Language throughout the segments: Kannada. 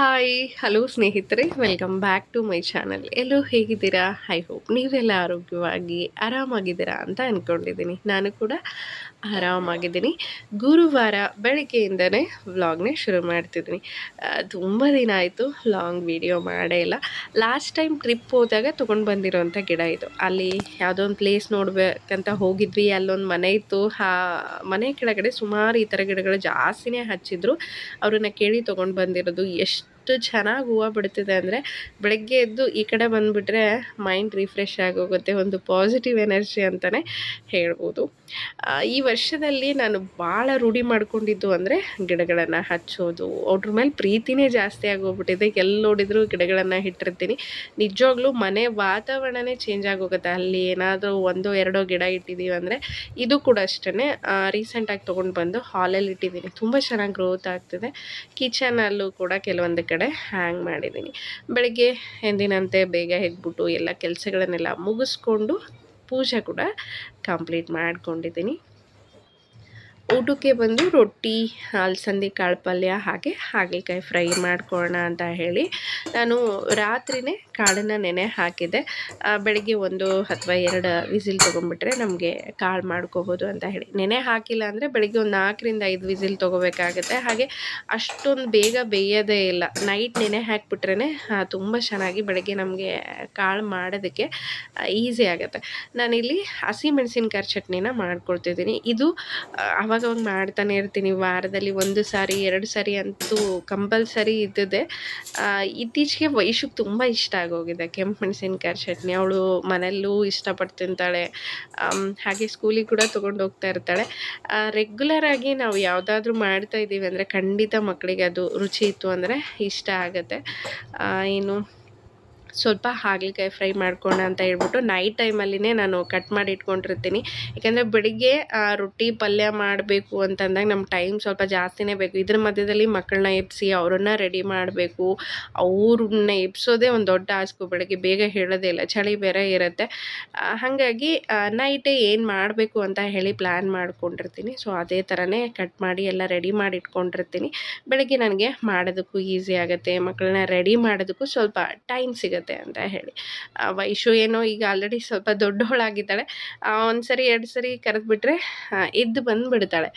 ಹಾಯ್ ಹಲೋ ಸ್ನೇಹಿತರೆ welcome back to my channel ಎಲ್ಲೋ ಹೇಗಿದ್ದೀರಾ? ಐ ಹೋಪ್ ನೀವೆಲ್ಲ ಆರೋಗ್ಯವಾಗಿ, ಆರಾಮಾಗಿದ್ದೀರಾ ಅಂತ ಅಂದ್ಕೊಂಡಿದ್ದೀನಿ ನಾನು ಕೂಡ ಆರಾಮಾಗಿದ್ದೀನಿ. ಗುರುವಾರ ಬೆಳಗ್ಗೆಯಿಂದನೇ ವ್ಲಾಗ್ನೇ ಶುರು ಮಾಡ್ತಿದ್ದೀನಿ. ತುಂಬ ದಿನ ಆಯಿತು ಲಾಂಗ್ ವೀಡಿಯೋ ಮಾಡೇ ಇಲ್ಲ. ಲಾಸ್ಟ್ ಟೈಮ್ ಟ್ರಿಪ್ ಹೋದಾಗ ತೊಗೊಂಡು ಬಂದಿರೋಂಥ ಗಿಡ ಇದು. ಅಲ್ಲಿ ಯಾವುದೋ ಒಂದು ಪ್ಲೇಸ್ ನೋಡ್ಬೇಕಂತ ಹೋಗಿದ್ವಿ. ಅಲ್ಲೊಂದು ಮನೆ ಇತ್ತು. ಆ, ಮನೆ ಕೆಳಗಡೆ ಸುಮಾರು ಈ ಥರ ಗಿಡಗಳು ಜಾಸ್ತಿನೇ ಹಚ್ಚಿದ್ರು. ಅವ್ರನ್ನ ಕೇಳಿ ತೊಗೊಂಡು ಬಂದಿರೋದು. ಎಷ್ಟು ಚೆನ್ನಾಗಿ ಹೂವು ಬಿಡ್ತಿದೆ ಅಂದರೆ ಬೆಳಗ್ಗೆ ಎದ್ದು ಈ ಕಡೆ ಬಂದುಬಿಟ್ರೆ ಮೈಂಡ್ ರಿಫ್ರೆಶ್ ಆಗೋಗುತ್ತೆ. ಒಂದು ಪಾಸಿಟಿವ್ ಎನರ್ಜಿ ಅಂತಲೇ ಹೇಳ್ಬೋದು. ಈ ವರ್ಷದಲ್ಲಿ ನಾನು ಭಾಳ ರೂಢಿ ಮಾಡ್ಕೊಂಡಿದ್ದು ಅಂದರೆ ಗಿಡಗಳನ್ನು ಹಚ್ಚೋದು. ಅವ್ರ ಮೇಲೆ ಪ್ರೀತಿನೇ ಜಾಸ್ತಿ ಆಗೋಗ್ಬಿಟ್ಟಿದೆ. ಎಲ್ಲಿ ನೋಡಿದರೂ ಗಿಡಗಳನ್ನು ಇಟ್ಟಿರ್ತೀನಿ. ನಿಜವಾಗ್ಲೂ ಮನೆ ವಾತಾವರಣನೇ ಚೇಂಜ್ ಆಗೋಗುತ್ತೆ. ಅಲ್ಲಿ ಏನಾದರೂ ಒಂದೋ ಎರಡೋ ಗಿಡ ಇಟ್ಟಿದ್ದೀವಿ ಅಂದರೆ ಇದು ಕೂಡ ಅಷ್ಟೇ ರೀಸೆಂಟಾಗಿ ತೊಗೊಂಡು ಬಂದು ಹಾಲಲ್ಲಿ ಇಟ್ಟಿದ್ದೀನಿ ತುಂಬ ಚೆನ್ನಾಗಿ ಗ್ರೋತ್ ಆಗ್ತಿದೆ. ಕಿಚನಲ್ಲೂ ಕೂಡ ಕೆಲವೊಂದು ಕಡೆ ಹ್ಯಾಂಗ್ ಮಾಡಿದ್ದೀನಿ ಬೆಳಗ್ಗೆ ಎಂದಿನಂತೆ ಬೇಗ ಎದ್ಬಿಟ್ಟು ಎಲ್ಲ ಕೆಲಸಗಳನ್ನೆಲ್ಲ ಮುಗಿಸ್ಕೊಂಡು ಪೂಜೆ ಕೂಡ ಕಂಪ್ಲೀಟ್ ಮಾಡ್ಕೊಂಡಿದ್ದೀನಿ. ಊಟಕ್ಕೆ ಬಂದು ರೊಟ್ಟಿ ಅಲಸಂದಿ ಕಾಳು ಪಲ್ಯ ಹಾಗೆ ಹಾಗಲಕಾಯಿ ಫ್ರೈ ಮಾಡ್ಕೊಳ್ಳೋಣ ಅಂತ ಹೇಳಿ ನಾನು ರಾತ್ರಿನೇ ಕಾಳನ್ನು ನೆನೆ ಹಾಕಿದ್ದೆ. ಬೆಳಗ್ಗೆ ಒಂದು ಅಥವಾ ಎರಡು ವಿಸಿಲ್ ತೊಗೊಂಬಿಟ್ರೆ ನಮಗೆ ಕಾಳು ಮಾಡ್ಕೋಬೋದು ಅಂತ ಹೇಳಿ. ನೆನೆ ಹಾಕಿಲ್ಲ ಅಂದರೆ ಬೆಳಗ್ಗೆ ಒಂದು ನಾಲ್ಕರಿಂದ ಐದು ವಿಸಿಲ್ ತೊಗೋಬೇಕಾಗುತ್ತೆ. ಹಾಗೆ ಅಷ್ಟೊಂದು ಬೇಗ ಬೇಯೋದೇ ಇಲ್ಲ. ನೈಟ್ ನೆನೆ ಹಾಕಿಬಿಟ್ರೇ ತುಂಬ ಚೆನ್ನಾಗಿ ಬೆಳಗ್ಗೆ ನಮಗೆ ಕಾಳು ಮಾಡೋದಕ್ಕೆ ಈಸಿ ಆಗುತ್ತೆ. ನಾನಿಲ್ಲಿ ಹಸಿ ಮೆಣಸಿನ್ಕಾಯಿ ಚಟ್ನಿನ ಮಾಡ್ಕೊಳ್ತಿದ್ದೀನಿ. ಇದು ಆ, ಅವಾಗ ಅವಾಗ ಮಾಡ್ತಾನೆ ಇರ್ತೀನಿ. ವಾರದಲ್ಲಿ ಒಂದು ಸಾರಿ, ಎರಡು ಸಾರಿ ಅಂತೂ ಕಂಪಲ್ಸರಿ ಇದ್ದಿದೆ ಇತ್ತೀಚೆಗೆ ವಯಸ್ಸಿಗೆ ತುಂಬ ಇಷ್ಟ ಆಗೋಗಿದೆ. ಕೆಂಪು ಮೆಣಸಿನ್ಕಾಯಿ ಚಟ್ನಿ. ಅವಳು ಮನೆಯಲ್ಲೂ ಇಷ್ಟಪಟ್ಟು ತಿಂತಾಳೆ. ಹಾಗೆ ಸ್ಕೂಲಿಗೆ ಕೂಡ ತೊಗೊಂಡು ಹೋಗ್ತಾ ಇರ್ತಾಳೆ. ರೆಗ್ಯುಲರ್ ಆಗಿ ನಾವು ಯಾವುದಾದ್ರೂ ಮಾಡ್ತಾ ಇದ್ದೀವಿ ಅಂದರೆ ಖಂಡಿತ ಮಕ್ಕಳಿಗೆ ಅದು ರುಚಿ ಇತ್ತು ಅಂದರೆ ಇಷ್ಟ ಆಗುತ್ತೆ. ಏನು ಸ್ವಲ್ಪ ಹಾಗಲಕಾಯಿ ಫ್ರೈ ಮಾಡ್ಕೋಣ ಅಂತ ಹೇಳ್ಬಿಟ್ಟು ನೈಟ್ ಟೈಮಲ್ಲಿನೇ ನಾನು ಕಟ್ ಮಾಡಿ ಇಟ್ಕೊಂಡಿರ್ತೀನಿ. ಯಾಕೆಂದರೆ ಬೆಳಿಗ್ಗೆ ರೊಟ್ಟಿ ಪಲ್ಯ ಮಾಡಬೇಕು ಅಂತಂದಾಗ ನಮ್ಮ ಟೈಮ್ ಸ್ವಲ್ಪ ಜಾಸ್ತಿನೇ ಬೇಕು. ಇದ್ರ ಮಧ್ಯದಲ್ಲಿ ಮಕ್ಕಳನ್ನ ಎಬ್ಬಿಸಿ ಅವರನ್ನ ರೆಡಿ ಮಾಡಬೇಕು. ಅವ್ರನ್ನ ಎಬ್ಸೋದೇ ಒಂದು ದೊಡ್ಡ ಆಸ್ಕು ಬೆಳಗ್ಗೆ. ಬೇಗ ಹೇಳೋದೇ ಇಲ್ಲ. ಚಳಿ ಬೇರೆ ಇರುತ್ತೆ. ಹಾಗಾಗಿ ನೈಟೇ ಏನು ಮಾಡಬೇಕು ಅಂತ ಹೇಳಿ ಪ್ಲ್ಯಾನ್ ಮಾಡ್ಕೊಂಡಿರ್ತೀನಿ. ಸೊ ಅದೇ ಥರನೇ ಕಟ್ ಮಾಡಿ ಎಲ್ಲ ರೆಡಿ ಮಾಡಿ ಇಟ್ಕೊಂಡಿರ್ತೀನಿ. ಬೆಳಗ್ಗೆ ನನಗೆ ಮಾಡೋದಕ್ಕೂ ಈಸಿ ಆಗುತ್ತೆ. ಮಕ್ಕಳನ್ನ ರೆಡಿ ಮಾಡೋದಕ್ಕೂ ಸ್ವಲ್ಪ ಟೈಮ್ ಸಿಗುತ್ತೆ. ಅಂತ ಹೇಳಿ. ವೈಶು ಏನೋ ಈಗ ಆಲ್ರೆಡಿ ಸ್ವಲ್ಪ ದೊಡ್ಡವಳಾಗಿದ್ದಾಳೆ. ಒಂದು ಸರಿ ಎರಡು ಸರಿ ಕರೆದ್ಬಿಟ್ರೆ ಎದ್ದು ಬಂದುಬಿಡ್ತಾಳೆ.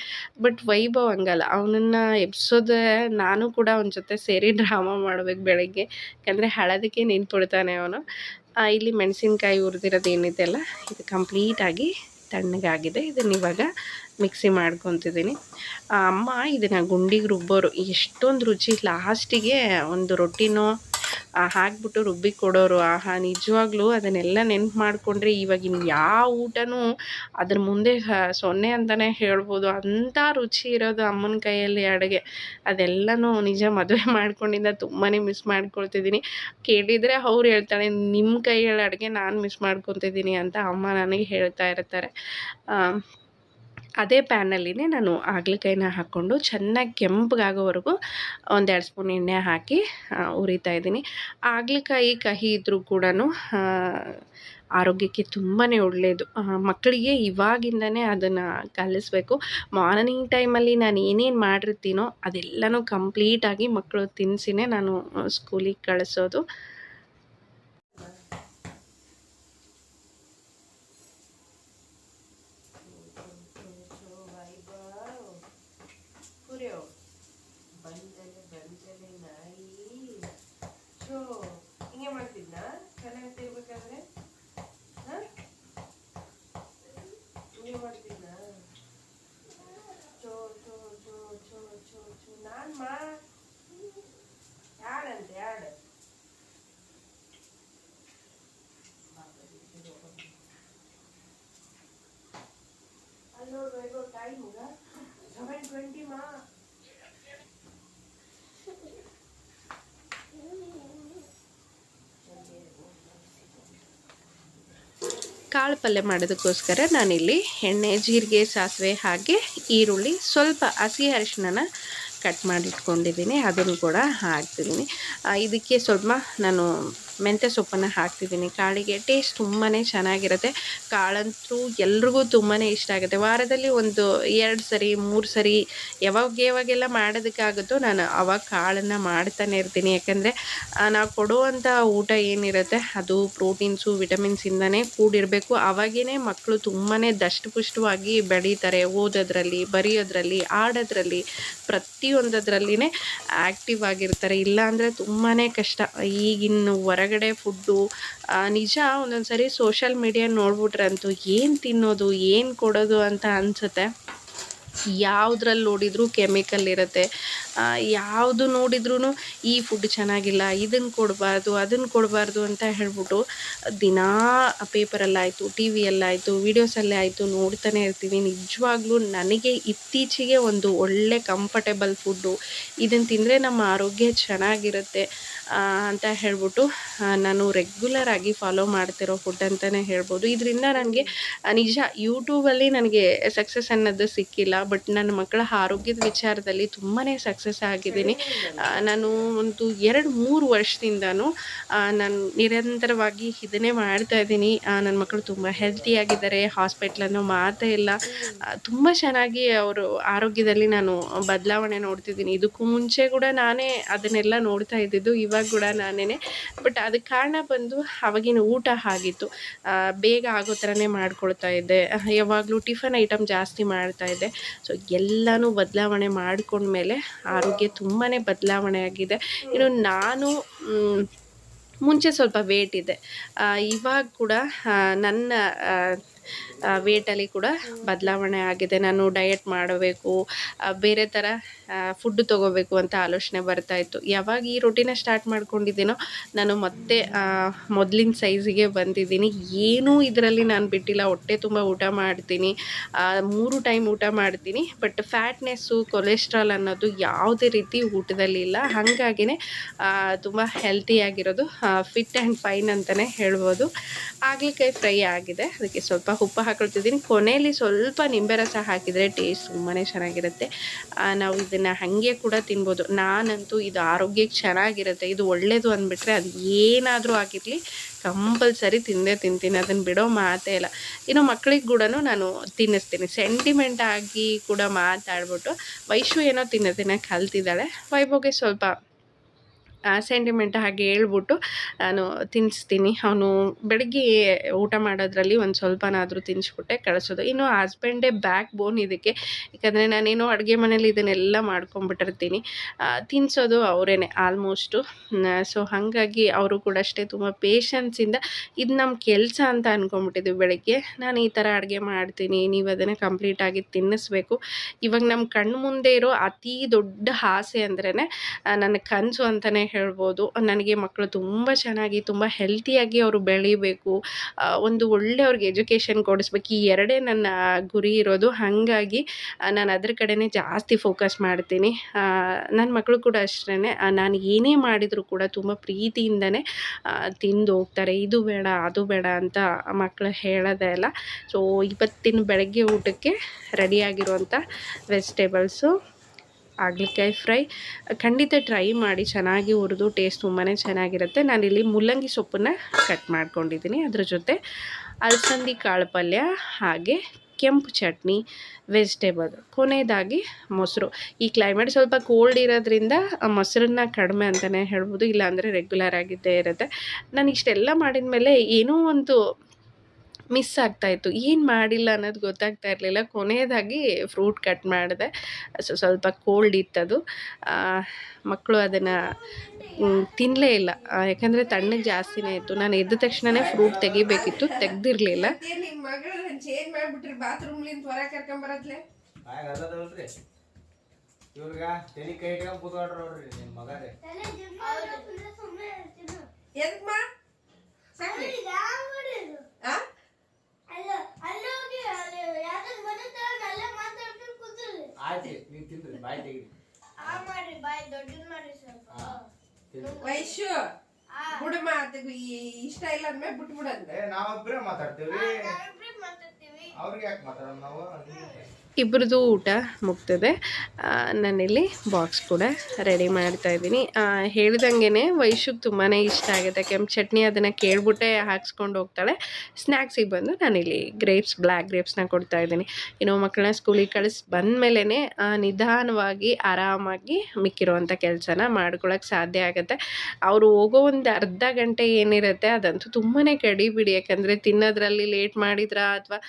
ಬಟ್ ವೈಭವ್ ಹಂಗಲ್ಲ. ಅವನನ್ನು ಎಬ್ಸೋದು ನಾನು ಕೂಡ ಅವನ ಜೊತೆ ಸೇರಿ ಡ್ರಾಮಾ ಮಾಡಬೇಕು ಬೆಳಗ್ಗೆ. ಯಾಕಂದರೆ ಹಳೋದಕ್ಕೆ ನಿಂತ್ಬಿಡ್ತಾನೆ ಅವನು. ಇಲ್ಲಿ ಮೆಣಸಿನ್ಕಾಯಿ ಹುರಿದಿರೋದು ಏನಿದೆಯಲ್ಲ ಇದು ಕಂಪ್ಲೀಟಾಗಿ ತಣ್ಣಗಾಗಿದೆ. ಇದನ್ನ ಇವಾಗ ಮಿಕ್ಸಿ ಮಾಡ್ಕೊತಿದ್ದೀನಿ. ಅಮ್ಮ, ಇದನ್ನು ಗುಂಡಿಗೆ ರುಬ್ಬೋರು ಎಷ್ಟೊಂದು ರುಚಿ. ಲಾಸ್ಟಿಗೆ ಒಂದು ರೊಟ್ಟಿನೋ ಹಾಕ್ಬಿಟ್ಟು ರುಬ್ಬಿ ಕೊಡೋರು, ಆಹಾ, ನಿಜವಾಗ್ಲೂ ಅದನ್ನೆಲ್ಲ ನೆನ್ಪು ಮಾಡಿಕೊಂಡ್ರೆ ಇವಾಗಿನ ಯಾವ ಊಟನೂ ಅದ್ರ ಮುಂದೆ ಸೊನ್ನೆ ಅಂತಲೇ ಹೇಳ್ಬೋದು. ಅಂಥ ರುಚಿ ಇರೋದು ಅಮ್ಮನ ಕೈಯಲ್ಲಿ ಅಡುಗೆ. ಅದೆಲ್ಲನೂ ನಿಜ ಮದುವೆ ಮಾಡ್ಕೊಂಡಿಂದ ತುಂಬಾ ಮಿಸ್ ಮಾಡ್ಕೊಳ್ತಿದ್ದೀನಿ. ಕೇಳಿದರೆ ಅವ್ರು ಹೇಳ್ತಾಳೆ ನಿಮ್ಮ ಕೈಯಲ್ಲಿ ಅಡುಗೆ ನಾನು ಮಿಸ್ ಮಾಡ್ಕೊತಿದ್ದೀನಿ ಅಂತ ಅಮ್ಮ ನನಗೆ ಹೇಳ್ತಾ ಇರ್ತಾರೆ. ಅದೇ ಪ್ಯಾನಲ್ಲಿನೇ ನಾನು ಹಾಗಲಕಾಯಿನ ಹಾಕ್ಕೊಂಡು ಚೆನ್ನಾಗಿ ಕೆಂಪಗಾಗೋವರೆಗೂ ಒಂದೆರಡು ಸ್ಪೂನ್ ಎಣ್ಣೆ ಹಾಕಿ ಉರಿತಾ ಇದ್ದೀನಿ. ಹಾಗಲಕಾಯಿ ಕಹಿ ಇದ್ದರೂ ಕೂಡ ಆರೋಗ್ಯಕ್ಕೆ ತುಂಬಾ ಒಳ್ಳೆಯದು ಮಕ್ಕಳಿಗೆ ಇವಾಗಿಂದನೇ ಅದನ್ನು ಕಲಿಸ್ಬೇಕು. ಮಾರ್ನಿಂಗ್ ಟೈಮಲ್ಲಿ ನಾನು ಏನೇನು ಮಾಡಿರ್ತೀನೋ ಅದೆಲ್ಲನೂ ಕಂಪ್ಲೀಟಾಗಿ ಮಕ್ಕಳು ತಿನ್ನಿಸಿನೇ ನಾನು ಸ್ಕೂಲಿಗೆ ಕಳಿಸೋದು ಹಿಂಗೆ ಮಾಡ್ತಿದ್ನ ಚೆನ್ನಾಗಿ ತಿರ್ಬೇಕಾದ್ರೆ ಹಿಂಗೆ ಮಾಡ್ತಿದ್ನ ಚೋ ಚೋ ಚೋ ಚೋ ಚೋ ಚೋ ನಾನು ಮಾ ಯಾಡಂತೆ ಯಾಡು ಅಲ್ಲಿ ನೋಡ್ಬೇಕು ಟೈಮ್ ಸೆವೆನ್ ಟ್ವೆಂಟಿ ಮಾ ಕಾಳು ಪಲ್ಯ ಮಾಡೋದಕ್ಕೋಸ್ಕರ ನಾನಿಲ್ಲಿ ಎಣ್ಣೆ, ಜೀರಿಗೆ, ಸಾಸಿವೆ ಹಾಗೆ ಈರುಳ್ಳಿ, ಸ್ವಲ್ಪ ಹಸಿ ಅರಿಶಿಣನ ಕಟ್ ಮಾಡಿಟ್ಕೊಂಡಿದ್ದೀನಿ. ಅದನ್ನು ಕೂಡ ಹಾಕ್ತಿದ್ದೀನಿ. ಇದಕ್ಕೆ ಸ್ವಲ್ಪ ನಾನು ಮೆಂತ್ಯ ಸೊಪ್ಪನ್ನು ಹಾಕ್ತಿದ್ದೀನಿ. ಕಾಳಿಗೆ ಟೇಸ್ಟ್ ತುಂಬಾ ಚೆನ್ನಾಗಿರುತ್ತೆ. ಕಾಳಂತೂ ಎಲ್ರಿಗೂ ತುಂಬಾ ಇಷ್ಟ ಆಗುತ್ತೆ. ವಾರದಲ್ಲಿ ಒಂದು ಎರಡು ಸರಿ, ಮೂರು ಸರಿ ಯಾವಾಗ ಯಾವಾಗೆಲ್ಲ ಮಾಡೋದಕ್ಕಾಗುತ್ತೋ ನಾನು ಅವಾಗ ಕಾಳನ್ನು ಮಾಡ್ತಾನೆ ಇರ್ತೀನಿ. ಯಾಕಂದರೆ ನಾವು ಕೊಡುವಂಥ ಊಟ ಏನಿರುತ್ತೆ ಅದು ಪ್ರೋಟೀನ್ಸು ವಿಟಮಿನ್ಸಿಂದನೇ ಕೂಡಿರಬೇಕು. ಆವಾಗೇ ಮಕ್ಕಳು ತುಂಬಾ ದಷ್ಟಪುಷ್ಟವಾಗಿ ಬೆಳೀತಾರೆ. ಓದೋದ್ರಲ್ಲಿ, ಬರೆಯೋದ್ರಲ್ಲಿ ಆಡೋದ್ರಲ್ಲಿ ಪ್ರತಿಯೊಂದದ್ರಲ್ಲಿನೇ ಆ್ಯಕ್ಟಿವ್ ಆಗಿರ್ತಾರೆ. ಇಲ್ಲ ಅಂದರೆ ತುಂಬಾ ಕಷ್ಟ. ಈಗಿನ ಹೊರಗಡೆ ಫುಡ್ಡು ನಿಜ ಒಂದೊಂದು ಸರಿ ಸೋಷಲ್ ಮೀಡಿಯಾ ನೋಡ್ಬಿಟ್ರಂತೂ ಏನು ತಿನ್ನೋದು, ಏನು ಕೊಡೋದು ಅಂತ ಅನಿಸುತ್ತೆ. ಯಾವುದ್ರಲ್ಲಿ ನೋಡಿದರೂ ಕೆಮಿಕಲ್ ಇರುತ್ತೆ. ಯಾವುದು ನೋಡಿದ್ರೂ ಈ ಫುಡ್ ಚೆನ್ನಾಗಿಲ್ಲ ಇದನ್ನು ಕೊಡಬಾರ್ದು ಅದನ್ನು ಕೊಡಬಾರ್ದು ಅಂತ ಹೇಳ್ಬಿಟ್ಟು ದಿನಾ ಪೇಪರಲ್ಲಾಯಿತು ಟಿ ವಿಯಲ್ಲಾಯಿತು ವೀಡಿಯೋಸಲ್ಲೇ ಆಯಿತು ನೋಡ್ತಾನೆ ಇರ್ತೀವಿ. ನಿಜವಾಗ್ಲೂ ನನಗೆ ಇತ್ತೀಚೆಗೆ ಒಂದು ಒಳ್ಳೆ ಕಂಫರ್ಟೇಬಲ್ ಫುಡ್ಡು ಇದನ್ನು ತಿಂದರೆ ನಮ್ಮ ಆರೋಗ್ಯ ಚೆನ್ನಾಗಿರುತ್ತೆ. ಅಂತ ಹೇಳ್ಬಿಟ್ಟು ನಾನು ರೆಗ್ಯುಲರ್ ಆಗಿ ಫಾಲೋ ಮಾಡ್ತಿರೋ ಫುಡ್ ಅಂತಲೇ ಹೇಳ್ಬೋದು. ಇದರಿಂದ ನನಗೆ ನಿಜ ಯೂಟ್ಯೂಬಲ್ಲಿ ನನಗೆ ಸಕ್ಸಸ್ ಅನ್ನೋದು ಸಿಕ್ಕಿಲ್ಲ ಬಟ್ ನನ್ನ ಮಕ್ಕಳ ಆರೋಗ್ಯದ ವಿಚಾರದಲ್ಲಿ ತುಂಬಾ ಸಕ್ಸಸ್ ಆಗಿದ್ದೀನಿ. ನಾನು ಒಂದು ಎರಡು ಮೂರು ವರ್ಷದಿಂದನೂ ನಾನು ನಿರಂತರವಾಗಿ ಇದನ್ನೇ ಮಾಡ್ತಾ ಇದ್ದೀನಿ. ನನ್ನ ಮಕ್ಕಳು ತುಂಬ ಹೆಲ್ತಿಯಾಗಿದ್ದಾರೆ ಹಾಸ್ಪಿಟ್ಲ್ ಅನ್ನೋ ಮಾತೇ ಇಲ್ಲ. ತುಂಬ ಚೆನ್ನಾಗಿ ಅವರು ಆರೋಗ್ಯದಲ್ಲಿ ನಾನು ಬದಲಾವಣೆ ನೋಡ್ತಿದ್ದೀನಿ. ಇದಕ್ಕೂ ಮುಂಚೆ ಕೂಡ ನಾನೇ ಅದನ್ನೆಲ್ಲ ನೋಡ್ತಾ ಇದ್ದಿದ್ದು, ಇವಾಗ ಕೂಡ ನಾನೇ ಬಟ್ ಅದಕ್ಕೆ ಕಾರಣ ಬಂದು ಆವಾಗಿನ ಊಟ ಆಗಿತ್ತು. ಬೇಗ ಆಗೋ ಥರನೇ ಮಾಡ್ಕೊಳ್ತಾ ಇದ್ದೆ. ಯಾವಾಗಲೂ ಟಿಫನ್ ಐಟಮ್ ಜಾಸ್ತಿ ಮಾಡ್ತಾ ಇದ್ದೆ. ಸೊ ಎಲ್ಲನೂ ಬದಲಾವಣೆ ಮಾಡ್ಕೊಂಡ್ಮೇಲೆ ಆರೋಗ್ಯ ತುಂಬಾ ಬದಲಾವಣೆ ಆಗಿದೆ. ಇನ್ನು ನಾನು ಮುಂಚೆ ಸ್ವಲ್ಪ ವೇಟ್ ಇದೆ ಇವಾಗ ಕೂಡ ನನ್ನ ವೇಟಲ್ಲಿ ಕೂಡ ಬದಲಾವಣೆ ಆಗಿದೆ. ನಾನು ಡಯಟ್ ಮಾಡಬೇಕು ಬೇರೆ ಥರ ಫುಡ್ ತೊಗೋಬೇಕು ಅಂತ ಆಲೋಚನೆ ಬರ್ತಾ ಇತ್ತು. ಯಾವಾಗ ಈ ರೊಟೀನ ಸ್ಟಾರ್ಟ್ ಮಾಡ್ಕೊಂಡಿದ್ದೀನೋ, ನಾನು ಮತ್ತೆ ಮೊದಲಿನ ಸೈಜಿಗೆ ಬಂದಿದ್ದೀನಿ. ಏನೂ ಇದರಲ್ಲಿ ನಾನು ಬಿಟ್ಟಿಲ್ಲ. ಹೊಟ್ಟೆ ತುಂಬ ಊಟ ಮಾಡ್ತೀನಿ. ಮೂರು ಟೈಮ್ ಊಟ ಮಾಡ್ತೀನಿ. ಬಟ್ ಫ್ಯಾಟ್ನೆಸ್ಸು ಕೊಲೆಸ್ಟ್ರಾಲ್ ಅನ್ನೋದು ಯಾವುದೇ ರೀತಿ ಊಟದಲ್ಲಿ ಇಲ್ಲ. ಹಾಗಾಗಿನೇ ತುಂಬ ಹೆಲ್ತಿಯಾಗಿರೋದು ಫಿಟ್ ಆ್ಯಂಡ್ ಫೈನ್ ಅಂತಲೇ ಹೇಳ್ಬೋದು. ಹಾಗಲಕಾಯಿ ಫ್ರೈ ಆಗಿದೆ. ಅದಕ್ಕೆ ಸ್ವಲ್ಪ ಉಪ್ಪು ಹಾಕೊಳ್ತಿದ್ದೀನಿ. ಕೊನೆಯಲ್ಲಿ ಸ್ವಲ್ಪ ನಿಂಬೆ ರಸ ಹಾಕಿದರೆ ಟೇಸ್ಟ್ ತುಂಬಾ ಚೆನ್ನಾಗಿರುತ್ತೆ. ನಾವು ಇದನ್ನು ಹಾಗೆ ಕೂಡ ತಿನ್ಬೋದು. ನಾನಂತೂ ಇದು ಆರೋಗ್ಯಕ್ಕೆ ಚೆನ್ನಾಗಿರುತ್ತೆ. ಇದು ಒಳ್ಳೆಯದು ಅಂದ್ಬಿಟ್ರೆ ಅದು ಏನಾದರೂ ಆಗಿರಲಿ ಕಂಪಲ್ಸರಿ ತಿಂದೇ ತಿಂತೀನಿ. ಅದನ್ನು ಬಿಡೋ ಮಾತೇ ಇಲ್ಲ. ಇನ್ನು ಮಕ್ಕಳಿಗೆ ಕೂಡ ನಾನು ತಿನ್ನಿಸ್ತೀನಿ. ಸೆಂಟಿಮೆಂಟ್ ಆಗಿ ಕೂಡ ಮಾತಾಡ್ಬಿಟ್ಟು, ವೈಶು ಏನೋ ತಿನ್ನೋದನ್ನ ಕಲ್ತಿದ್ದಾಳೆ. ವೈಭವ್ಗೆ ಸ್ವಲ್ಪ ಸೆಂಟಿಮೆಂಟ್ ಹಾಗೆ ಹೇಳ್ಬಿಟ್ಟು ನಾನು ತಿನ್ನಿಸ್ತೀನಿ ಅವನು ಬೆಳಗ್ಗೆ ಊಟ ಮಾಡೋದ್ರಲ್ಲಿ ಒಂದು ಸ್ವಲ್ಪನಾದರೂ ತಿನ್ನಿಸ್ಬಿಟ್ಟೆ ಕಳಿಸೋದು. ಇನ್ನು ಹಸ್ಬೆಂಡೇ ಬ್ಯಾಕ್ ಬೋನ್ ಇದಕ್ಕೆ. ಯಾಕಂದರೆ ನಾನೇನೋ ಅಡುಗೆ ಮನೇಲಿ ಇದನ್ನೆಲ್ಲ ಮಾಡ್ಕೊಂಬಿಟ್ಟಿರ್ತೀನಿ ತಿನ್ನಿಸೋದು ಅವರೇ ಆಲ್ಮೋಸ್ಟು ಸೊ ಹಾಗಾಗಿ ಅವರು ಕೂಡ ಅಷ್ಟೇ ತುಂಬ ಪೇಷನ್ಸಿಂದ ಇದು ನಮ್ಮ ಕೆಲಸ ಅಂತ ಅಂದ್ಕೊಂಬಿಟ್ಟಿದ್ವಿ ಬೆಳಗ್ಗೆ. ನಾನು ಈ ಥರ ಅಡುಗೆ ಮಾಡ್ತೀನಿ, ನೀವು ಅದನ್ನು ಕಂಪ್ಲೀಟಾಗಿ ತಿನ್ನಿಸ್ಬೇಕು. ಇವಾಗ ನಮ್ಮ ಕಣ್ಣು ಮುಂದೆ ಇರೋ ಅತಿ ದೊಡ್ಡ ಆಸೆ ಅಂದ್ರೇ ನನ್ನ ಕನಸು ಅಂತಲೇ ಹೇಳ್ಬೋದು. ನನಗೆ ಮಕ್ಕಳು ತುಂಬ ಚೆನ್ನಾಗಿ, ತುಂಬ ಹೆಲ್ತಿಯಾಗಿ ಅವರು ಬೆಳಿಬೇಕು. ಒಂದು ಒಳ್ಳೆ ಅವ್ರಿಗೆ ಎಜುಕೇಷನ್ ಕೊಡಿಸ್ಬೇಕು. ಈ ಎರಡೇ ನನ್ನ ಗುರಿ ಇರೋದು. ಹಾಗಾಗಿ ನಾನು ಅದ್ರ ಕಡೆನೇ ಜಾಸ್ತಿ ಫೋಕಸ್ ಮಾಡ್ತೀನಿ. ನನ್ನ ಮಕ್ಕಳು ಕೂಡ ಅಷ್ಟೇ ನಾನು ಏನೇ ಮಾಡಿದರೂ ಕೂಡ ತುಂಬ ಪ್ರೀತಿಯಿಂದನೇ ತಿಂದು ಹೋಗ್ತಾರೆ. ಇದು ಬೇಡ, ಅದು ಬೇಡ ಅಂತ ಮಕ್ಕಳು ಹೇಳೋದೇ ಇಲ್ಲ. ಸೊ ಇವತ್ತಿನ ಬೆಳಗ್ಗೆ ಊಟಕ್ಕೆ ರೆಡಿಯಾಗಿರುವಂಥ ವೆಜಿಟೇಬಲ್ಸು ಹಾಗಲಕಾಯಿ ಫ್ರೈ. ಖಂಡಿತ ಟ್ರೈ ಮಾಡಿ ಚೆನ್ನಾಗಿ ಹುರಿದು ಟೇಸ್ಟ್ ತುಂಬಾ ಚೆನ್ನಾಗಿರುತ್ತೆ. ನಾನಿಲ್ಲಿ ಮುಲ್ಲಂಗಿ ಸೊಪ್ಪನ್ನು ಕಟ್ ಮಾಡ್ಕೊಂಡಿದ್ದೀನಿ ಅದ್ರ ಜೊತೆ ಅಲಸಂದಿ ಕಾಳು ಪಲ್ಯ ಹಾಗೆ ಕೆಂಪು ಚಟ್ನಿ ವೆಜಿಟೇಬಲ್ ಕೊನೆಯದಾಗಿ ಮೊಸರು. ಈ ಕ್ಲೈಮೇಟ್ ಸ್ವಲ್ಪ ಕೋಲ್ಡ್ ಇರೋದ್ರಿಂದ ಮೊಸರನ್ನ ಕಡಿಮೆ ಅಂತಲೇ ಹೇಳ್ಬೋದು, ಇಲ್ಲಾಂದರೆ ರೆಗ್ಯುಲರ್ ಆಗಿದ್ದೇ ಇರುತ್ತೆ. ನಾನು ಇಷ್ಟೆಲ್ಲ ಮಾಡಿದ ಮೇಲೆ ಏನೋ ಒಂದು ಮಿಸ್ ಆಗ್ತಾಯಿತ್ತು ಏನು ಮಾಡಿಲ್ಲ ಅನ್ನೋದು ಗೊತ್ತಾಗ್ತಾ ಇರಲಿಲ್ಲ. ಕೊನೆಯದಾಗಿ ಫ್ರೂಟ್ ಕಟ್ ಮಾಡಿದೆ. ಸೊ ಸ್ವಲ್ಪ ಕೋಲ್ಡ್ ಇತ್ತದು. ಮಕ್ಕಳು ಅದನ್ನು ತಿನ್ನಲೇ ಇಲ್ಲ. ಆ, ಯಾಕಂದರೆ ತಣ್ಣಗೆ ಜಾಸ್ತಿನೇ ಇತ್ತು. ನಾನು ಎದ್ದ ತಕ್ಷಣವೇ ಫ್ರೂಟ್ ತೆಗಿಬೇಕಿತ್ತು. ತೆಗ್ದಿರಲಿಲ್ಲ. ನಿಮ್ ಆಯ್ತು ನೀವ್ ತಿನ್ರಿ ಬಾಯ್ ತೆಗೀರಿ. ಹಾ ತಿನ್ರಿ. ವೈಶು ಇಷ್ಟ ಇಲ್ಲ ಅಂದ್ಮೇಲೆ ಬಿಟ್ಬಿಡಂತೆ ಏ ನಾವೊಬ್ರೇ ಮಾತಾಡ್ತೀವಿ. ಅವ್ರಿಗೆ ಯಾಕೆ ಮಾತಾಡೋಣ ನಾವು? ಇಬ್ರದ್ದು ಊಟ ಮುಗ್ತದೆ. ನಾನಿಲ್ಲಿ ಬಾಕ್ಸ್ ಕೂಡ ರೆಡಿ ಮಾಡ್ತಾ ಇದ್ದೀನಿ. ಹೇಳ್ದಂಗೆ ವೈಶುಗೆ ತುಂಬಾ ಇಷ್ಟ ಆಗುತ್ತೆ. ಕೆಂಪು ಚಟ್ನಿ ಅದನ್ನು ಕೇಳ್ಬಿಟ್ಟೆ ಹಾಕ್ಸ್ಕೊಂಡು ಹೋಗ್ತಾಳೆ. ಸ್ನ್ಯಾಕ್ಸಿಗೆ ಬಂದು ನಾನಿಲ್ಲಿ ಗ್ರೇಪ್ಸ್ ಬ್ಲ್ಯಾಕ್ ಗ್ರೇಪ್ಸ್ನ ಕೊಡ್ತಾ ಇದ್ದೀನಿ. ಇನ್ನು ಮಕ್ಕಳನ್ನ ಸ್ಕೂಲಿಗೆ ಕಳಿಸಿ ಬಂದಮೇಲೆ ನಿಧಾನವಾಗಿ, ಆರಾಮಾಗಿ ಮಿಕ್ಕಿರುವಂಥ ಕೆಲಸನ ಮಾಡ್ಕೊಳಕ್ಕೆ ಸಾಧ್ಯ ಆಗುತ್ತೆ. ಅವರು ಹೋಗೋ ಒಂದು ಅರ್ಧ ಗಂಟೆ ಏನಿರುತ್ತೆ ಅದಂತೂ ತುಂಬಾ ಕಡಿಬಿಡಿ. ಯಾಕಂದರೆ ತಿನ್ನೋದ್ರಲ್ಲಿ ಲೇಟ್ ಮಾಡಿದ್ರ ಅಥವಾ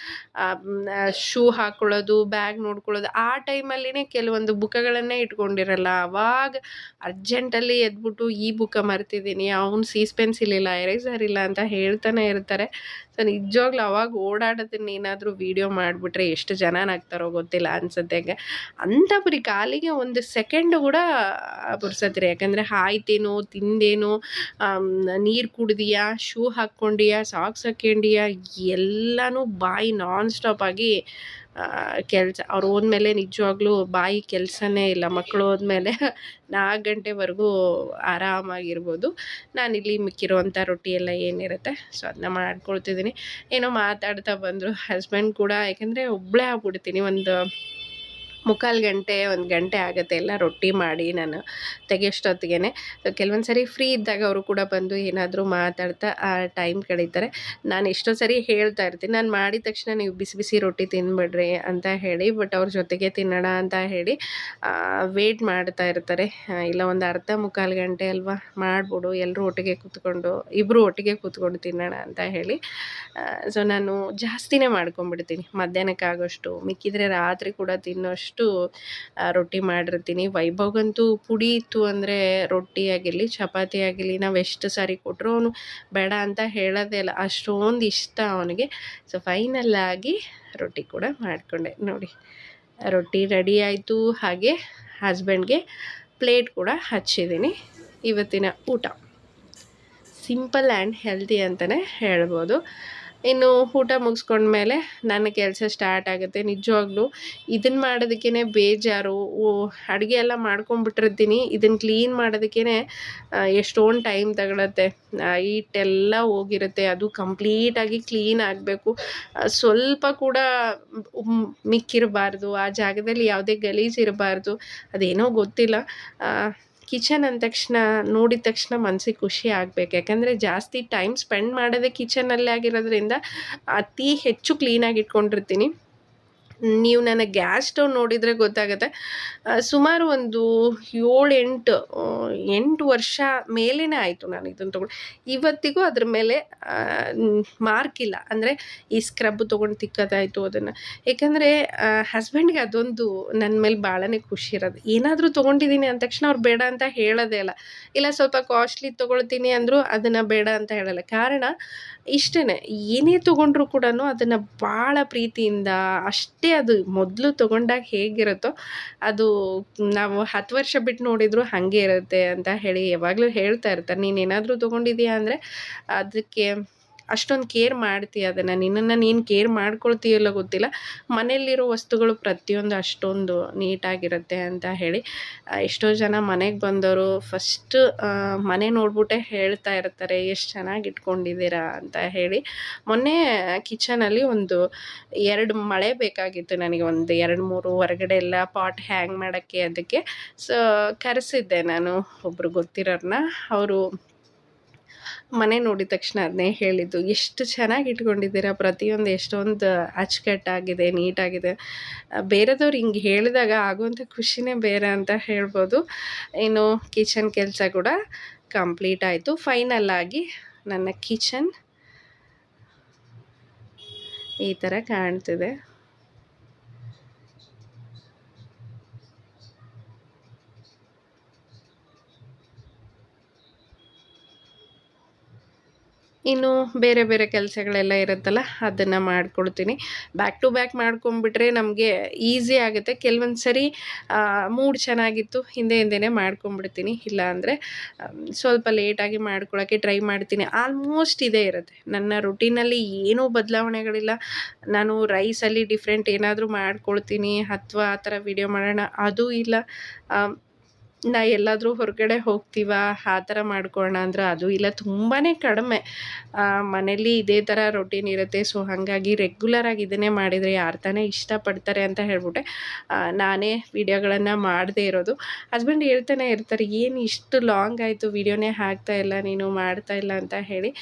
ಶೂ ಹಾಕ್ಕೊಳ್ಳೋದು ಬ್ಯಾಗ್ ನೋಡ್ಕೊಳ್ಳೋದು. ಆ ಟೈಮಲ್ಲಿನೇ ಕೆಲವೊಂದು ಬುಕ್ಕಗಳನ್ನೇ ಇಟ್ಕೊಂಡಿರಲ್ಲ. ಅವಾಗ ಅರ್ಜೆಂಟಲ್ಲಿ ಎದ್ಬಿಟ್ಟು ಈ ಬುಕ್ಕ ಮರ್ತಿದ್ದೀನಿ. ಅವ್ನು ಸೀಸ್ ಪೆನ್ಸಿಲ್ ಇಲ್ಲ, ಎರೇಸರ್ ಇಲ್ಲ ಅಂತ ಹೇಳ್ತಾನೆ ಇರ್ತಾರೆ. ಸೊ, ನಿಜವಾಗ್ಲೂ ಅವಾಗ ಓಡಾಡೋದನ್ನ ಏನಾದರೂ ವೀಡಿಯೋ ಮಾಡಿಬಿಟ್ರೆ ಎಷ್ಟು ಜನ ಆಗ್ತಾರೋ ಗೊತ್ತಿಲ್ಲ ಅನ್ಸುತ್ತೆ ಅಂಥ ಬರೀ ಕಾಲಿಗೆ ಒಂದು ಸೆಕೆಂಡ್ ಕೂಡ ಪುರ್ಸತ್ರಿ ಯಾಕಂದರೆ ಆಯ್ತೇನೋ ತಿಂದೇನೋ ನೀರು ಕುಡ್ದಿಯಾ, ಶೂ ಹಾಕ್ಕೊಂಡಿಯಾ, ಸಾಕ್ಸ್ ಹಾಕ್ಕೊಂಡಿಯಾ, ಎಲ್ಲನೂ ಬಾಯಿ ನಾನ್ ಸ್ಟಾಪ್ ಆಗಿ ಕೆಲಸ, ಅವ್ರು ಹೋದ್ಮೇಲೆ ನಿಜವಾಗ್ಲೂ ಬಾಯಿ ಕೆಲಸನೇ ಇಲ್ಲ ಮಕ್ಕಳು ಹೋದ್ಮೇಲೆ ನಾಲ್ಕು ಗಂಟೆವರೆಗೂ ಆರಾಮಾಗಿರ್ಬೋದು. ನಾನಿಲ್ಲಿ ಮಿಕ್ಕಿರುವಂಥ ರೊಟ್ಟಿ ಎಲ್ಲ ಏನಿರುತ್ತೆ, ಸೊ ಅದನ್ನ ಮಾಡ್ಕೊಳ್ತಿದ್ದೀನಿ. ಏನೋ ಮಾತಾಡ್ತಾ ಬಂದರು ಹಸ್ಬೆಂಡ್ ಕೂಡ, ಯಾಕೆಂದರೆ ಒಬ್ಬಳೇ ಆಗ್ಬಿಡ್ತೀನಿ, ಒಂದು ಮುಕ್ಕಾಲು ಗಂಟೆ, ಒಂದು ಗಂಟೆ ಆಗುತ್ತೆ ಎಲ್ಲ ರೊಟ್ಟಿ ಮಾಡಿ ನಾನು ತೆಗೆಯೋಷ್ಟೊತ್ತಿಗೆ ಕೆಲವೊಂದು ಸರಿ ಫ್ರೀ ಇದ್ದಾಗ ಅವರು ಕೂಡ ಬಂದು ಏನಾದರೂ ಮಾತಾಡ್ತಾ ಆ ಟೈಮ್ ಕಳೀತಾರೆ. ನಾನು ಎಷ್ಟೋ ಸರಿ ಹೇಳ್ತಾ ಇರ್ತೀನಿ, ನಾನು ಮಾಡಿದ ತಕ್ಷಣ ನೀವು ಬಿಸಿ ಬಿಸಿ ರೊಟ್ಟಿ ತಿನ್ಬಿಡ್ರಿ ಅಂತ ಹೇಳಿ ಬಟ್ ಅವ್ರ ಜೊತೆಗೆ ತಿನ್ನೋಣ ಅಂತ ಹೇಳಿ ವೇಟ್ ಮಾಡ್ತಾ ಇರ್ತಾರೆ. ಇಲ್ಲ ಒಂದು ಅರ್ಧ ಮುಕ್ಕಾಲು ಗಂಟೆ ಅಲ್ವಾ, ಮಾಡ್ಬಿಡು ಎಲ್ಲರೂ ಒಟ್ಟಿಗೆ ಕೂತ್ಕೊಂಡು ಇಬ್ಬರು ಒಟ್ಟಿಗೆ ಕೂತ್ಕೊಂಡು ತಿನ್ನೋಣ ಅಂತ ಹೇಳಿ. ಸೊ ನಾನು ಜಾಸ್ತಿನೇ ಮಾಡ್ಕೊಂಬಿಡ್ತೀನಿ ಮಧ್ಯಾಹ್ನಕ್ಕಾಗೋಷ್ಟು, ಮಿಕ್ಕಿದ್ರೆ ರಾತ್ರಿ ಕೂಡ ತಿನ್ನೋಷ್ಟು ಆ, ರೊಟ್ಟಿ ಮಾಡಿರ್ತೀನಿ. ವೈಭವ್ಗಂತೂ ಪುಡಿ ಇತ್ತು ಅಂದರೆ ರೊಟ್ಟಿ ಆಗಿರಲಿ ಚಪಾತಿ ಆಗಿರಲಿ ನಾವು ಎಷ್ಟು ಸಾರಿ ಕೊಟ್ಟರು ಅವನು ಬೇಡ ಅಂತ ಹೇಳೋದೇ ಇಲ್ಲ. ಅಷ್ಟೊಂದು ಇಷ್ಟ ಅವನಿಗೆ. ಸೊ ಫೈನಲ್ ಆಗಿ ರೊಟ್ಟಿ ಕೂಡ ಮಾಡಿಕೊಂಡೆ. ನೋಡಿ ರೊಟ್ಟಿ ರೆಡಿ ಆಯಿತು. ಹಾಗೆ ಹಸ್ಬೆಂಡ್ಗೆ ಪ್ಲೇಟ್ ಕೂಡ ಹಚ್ಚಿದ್ದೀನಿ. ಇವತ್ತಿನ ಊಟ. ಸಿಂಪಲ್ ಆ್ಯಂಡ್ ಹೆಲ್ತಿ ಅಂತಲೇ ಹೇಳ್ಬೋದು. ಇನ್ನು ಊಟ ಮುಗಿಸ್ಕೊಂಡ್ಮೇಲೆ ನನ್ನ ಕೆಲಸ ಸ್ಟಾರ್ಟ್ ಆಗುತ್ತೆ. ನಿಜವಾಗ್ಲೂ ಇದನ್ನು ಮಾಡೋದಕ್ಕೇ ಬೇಜಾರು. ಅಡುಗೆ ಎಲ್ಲ ಮಾಡ್ಕೊಂಡ್ಬಿಟ್ಟಿರ್ತೀನಿ. ಇದನ್ನು ಕ್ಲೀನ್ ಮಾಡೋದಕ್ಕೇ ಎಷ್ಟೊಂದು ಟೈಮ್ ತಗೊಳತ್ತೆ. ಹಿಟ್ಟೆಲ್ಲ ಹೋಗಿರುತ್ತೆ. ಅದು ಕಂಪ್ಲೀಟಾಗಿ ಕ್ಲೀನ್ ಆಗಬೇಕು. ಸ್ವಲ್ಪ ಕೂಡ ಮಿಕ್ಕಿರಬಾರ್ದು. ಆ ಜಾಗದಲ್ಲಿ ಯಾವುದೇ ಗಲೀಜು ಇರಬಾರ್ದು. ಅದೇನೋ ಗೊತ್ತಿಲ್ಲ. ಕಿಚನ್ ಅಂದ ತಕ್ಷಣ, ನೋಡಿದ ತಕ್ಷಣ ಮನಸ್ಸಿಗೆ ಖುಷಿ ಆಗಬೇಕು. ಯಾಕಂದರೆ ಜಾಸ್ತಿ ಟೈಮ್ ಸ್ಪೆಂಡ್ ಮಾಡೋದೇ ಕಿಚನಲ್ಲೇ ಆಗಿರೋದ್ರಿಂದ ಅತಿ ಹೆಚ್ಚು ಕ್ಲೀನಾಗಿ ಇಟ್ಕೊಂಡಿರ್ತೀನಿ. ನೀವು ನನ್ನ ಗ್ಯಾಸ್ ಸ್ಟವ್ ನೋಡಿದರೆ ಗೊತ್ತಾಗುತ್ತೆ. ಸುಮಾರು ಒಂದು ಏಳು ಎಂಟು ಎಂಟು ವರ್ಷ ಮೇಲೇ ಆಯಿತು ನಾನು ಇದನ್ನು ತೊಗೊಂಡು. ಇವತ್ತಿಗೂ ಅದ್ರ ಮೇಲೆ ಮಾರ್ಕ್ ಇಲ್ಲ. ಅಂದರೆ ಈ ಸ್ಕ್ರಬ್ ತೊಗೊಂಡು ತಿಕ್ಕದಾಯಿತು ಅದನ್ನು. ಏಕೆಂದರೆ ಹಸ್ಬೆಂಡ್ಗೆ ಅದೊಂದು ನನ್ನ ಮೇಲೆ ಭಾಳನೇ ಖುಷಿ ಇರೋದು. ಏನಾದರೂ ತೊಗೊಂಡಿದ್ದೀನಿ ಅಂದ ತಕ್ಷಣ ಅವ್ರು ಬೇಡ ಅಂತ ಹೇಳೋದೇ ಇಲ್ಲ. ಇಲ್ಲ, ಸ್ವಲ್ಪ ಕಾಸ್ಟ್ಲಿ ತೊಗೊಳ್ತೀನಿ ಅಂದರೂ ಅದನ್ನು ಬೇಡ ಅಂತ ಹೇಳಲ್ಲ. ಕಾರಣ ಇಷ್ಟೇ ಏನೇ ತೊಗೊಂಡ್ರು ಕೂಡ ಅದನ್ನು ಭಾಳ ಪ್ರೀತಿಯಿಂದ, ಅಷ್ಟೇ ಅದು ಮೊದಲು ತೊಗೊಂಡಾಗ ಹೇಗಿರುತ್ತೋ, ಅದು ನಾವು ಹತ್ತು ವರ್ಷ ಬಿಟ್ಟು ನೋಡಿದ್ರು ಹಾಗೆ ಇರುತ್ತೆ ಅಂತ ಹೇಳಿ ಯಾವಾಗಲೂ ಹೇಳ್ತಾ ಇರ್ತಾರೆ. ನೀನು ಏನಾದರೂ ತೊಗೊಂಡಿದ್ದೀಯಾ ಅಂದರೆ, ಅದಕ್ಕೆ ಅಷ್ಟೊಂದು ಕೇರ್ ಮಾಡ್ತೀಯ ಅದನ್ನು? ನಿನ್ನನ್ನು ನೀನು ಕೇರ್ ಮಾಡ್ಕೊಳ್ತೀಯಲ್ಲ ಗೊತ್ತಿಲ್ಲ. ಮನೆಯಲ್ಲಿರೋ ವಸ್ತುಗಳು ಪ್ರತಿಯೊಂದು ಅಷ್ಟೊಂದು ನೀಟಾಗಿರುತ್ತೆ ಅಂತ ಹೇಳಿ ಎಷ್ಟೋ ಜನ ಮನೆಗೆ ಬಂದವರು ಫಸ್ಟ್ ಮನೆ ನೋಡ್ಬಿಟ್ಟೆ ಹೇಳ್ತಾ ಇರ್ತಾರೆ, ಎಷ್ಟು ಚೆನ್ನಾಗಿ ಇಟ್ಕೊಂಡಿದ್ದೀರಾ ಅಂತ ಹೇಳಿ. ಮೊನ್ನೆ ಕಿಚನಲ್ಲಿ ಒಂದು ಎರಡು ಮಳೆ ಬೇಕಾಗಿತ್ತು ನನಗೆ, ಒಂದು ಎರಡು ಮೂರು ಹೊರಗಡೆ ಎಲ್ಲ ಪಾಟ್ ಹ್ಯಾಂಗ್ ಮಾಡೋಕ್ಕೆ ಅದಕ್ಕೆ. ಸೊ ಕರೆಸಿದ್ದೆ ನಾನು ಒಬ್ಬರು ಗೊತ್ತಿರೋರನ್ನ ಅವರು ಮನೆ ನೋಡಿದ ತಕ್ಷಣ ಅದನ್ನೇ ಹೇಳಿದ್ದು, ಎಷ್ಟು ಚೆನ್ನಾಗಿ ಇಟ್ಕೊಂಡಿದ್ದೀರಾ? ಪ್ರತಿಯೊಂದು ಎಷ್ಟೊಂದು ಅಚ್ಚುಕಟ್ಟಾಗಿದೆ, ನೀಟಾಗಿದೆ. ಬೇರೆದವ್ರು ಹಿಂಗೆ ಹೇಳಿದಾಗ ಆಗುವಂಥ ಖುಷಿನೇ ಬೇರೆ ಅಂತ ಹೇಳ್ಬೋದು. ಇನ್ನು ಕಿಚನ್ ಕೆಲಸ ಕೂಡ ಕಂಪ್ಲೀಟ್ ಆಯಿತು. ಫೈನಲ್ ಆಗಿ ನನ್ನ ಕಿಚನ್ ಈ ಥರ ಕಾಣ್ತಿದೆ. ಇನ್ನು ಬೇರೆ ಬೇರೆ ಕೆಲಸಗಳೆಲ್ಲ ಇರುತ್ತಲ್ಲ, ಅದನ್ನು ಮಾಡ್ಕೊಳ್ತೀನಿ ಬ್ಯಾಕ್ ಟು ಬ್ಯಾಕ್ ಮಾಡ್ಕೊಂಬಿಟ್ರೆ ನಮಗೆ ಈಸಿ ಆಗುತ್ತೆ. ಕೆಲವೊಂದು ಸರಿ ಮೂಡ್ ಚೆನ್ನಾಗಿತ್ತು, ಹಿಂದೆ ಹಿಂದೆನೇ ಮಾಡ್ಕೊಂಬಿಡ್ತೀನಿ ಇಲ್ಲ ಅಂದರೆ ಸ್ವಲ್ಪ ಲೇಟಾಗಿ ಮಾಡ್ಕೊಳ್ಳೋಕ್ಕೆ ಟ್ರೈ ಮಾಡ್ತೀನಿ. ಆಲ್ಮೋಸ್ಟ್ ಇದೇ ಇರುತ್ತೆ. ನನ್ನ ರುಟೀನಲ್ಲಿ ಏನೂ ಬದಲಾವಣೆಗಳಿಲ್ಲ. ನಾನು ರೈಸಲ್ಲಿ ಡಿಫ್ರೆಂಟ್ ಏನಾದರೂ ಮಾಡ್ಕೊಳ್ತೀನಿ. ಅಥವಾ ಆ ಥರ ವಿಡಿಯೋ ಮಾಡೋಣ, ಅದೂ ಇಲ್ಲ. ನಾ ಎಲ್ಲಾದರೂ ಹೊರಗಡೆ ಹೋಗ್ತೀವ? ಆ ಥರ ಮಾಡ್ಕೊಳ್ಳೋಣ ಅಂದ್ರೆ ಅದು ಇಲ್ಲ ತುಂಬಾ ಕಡಿಮೆ. ಮನೇಲಿ ಇದೇ ಥರ ರೊಟೀನ್ ಇರುತ್ತೆ. ಸೊ ಹಾಗಾಗಿ ರೆಗ್ಯುಲರಾಗಿ ಇದನ್ನೇ ಮಾಡಿದರೆ ಯಾರು ತಾನೇ ಇಷ್ಟಪಡ್ತಾರೆ ಅಂತ ಹೇಳ್ಬಿಟ್ಟೆ. ನಾನೇ ವೀಡಿಯೋಗಳನ್ನು ಮಾಡದೇ ಇರೋದು. ಹಸ್ಬೆಂಡ್ ಹೇಳ್ತಾನೆ ಇರ್ತಾರೆ, ಏನು ಇಷ್ಟು ಲಾಂಗ್ ಆಯಿತು ವೀಡಿಯೋನೇ ಹಾಕ್ತಾ ಇಲ್ಲ, ನೀನು ಮಾಡ್ತಾ ಇಲ್ಲ ಅಂತ ಹೇಳಿ.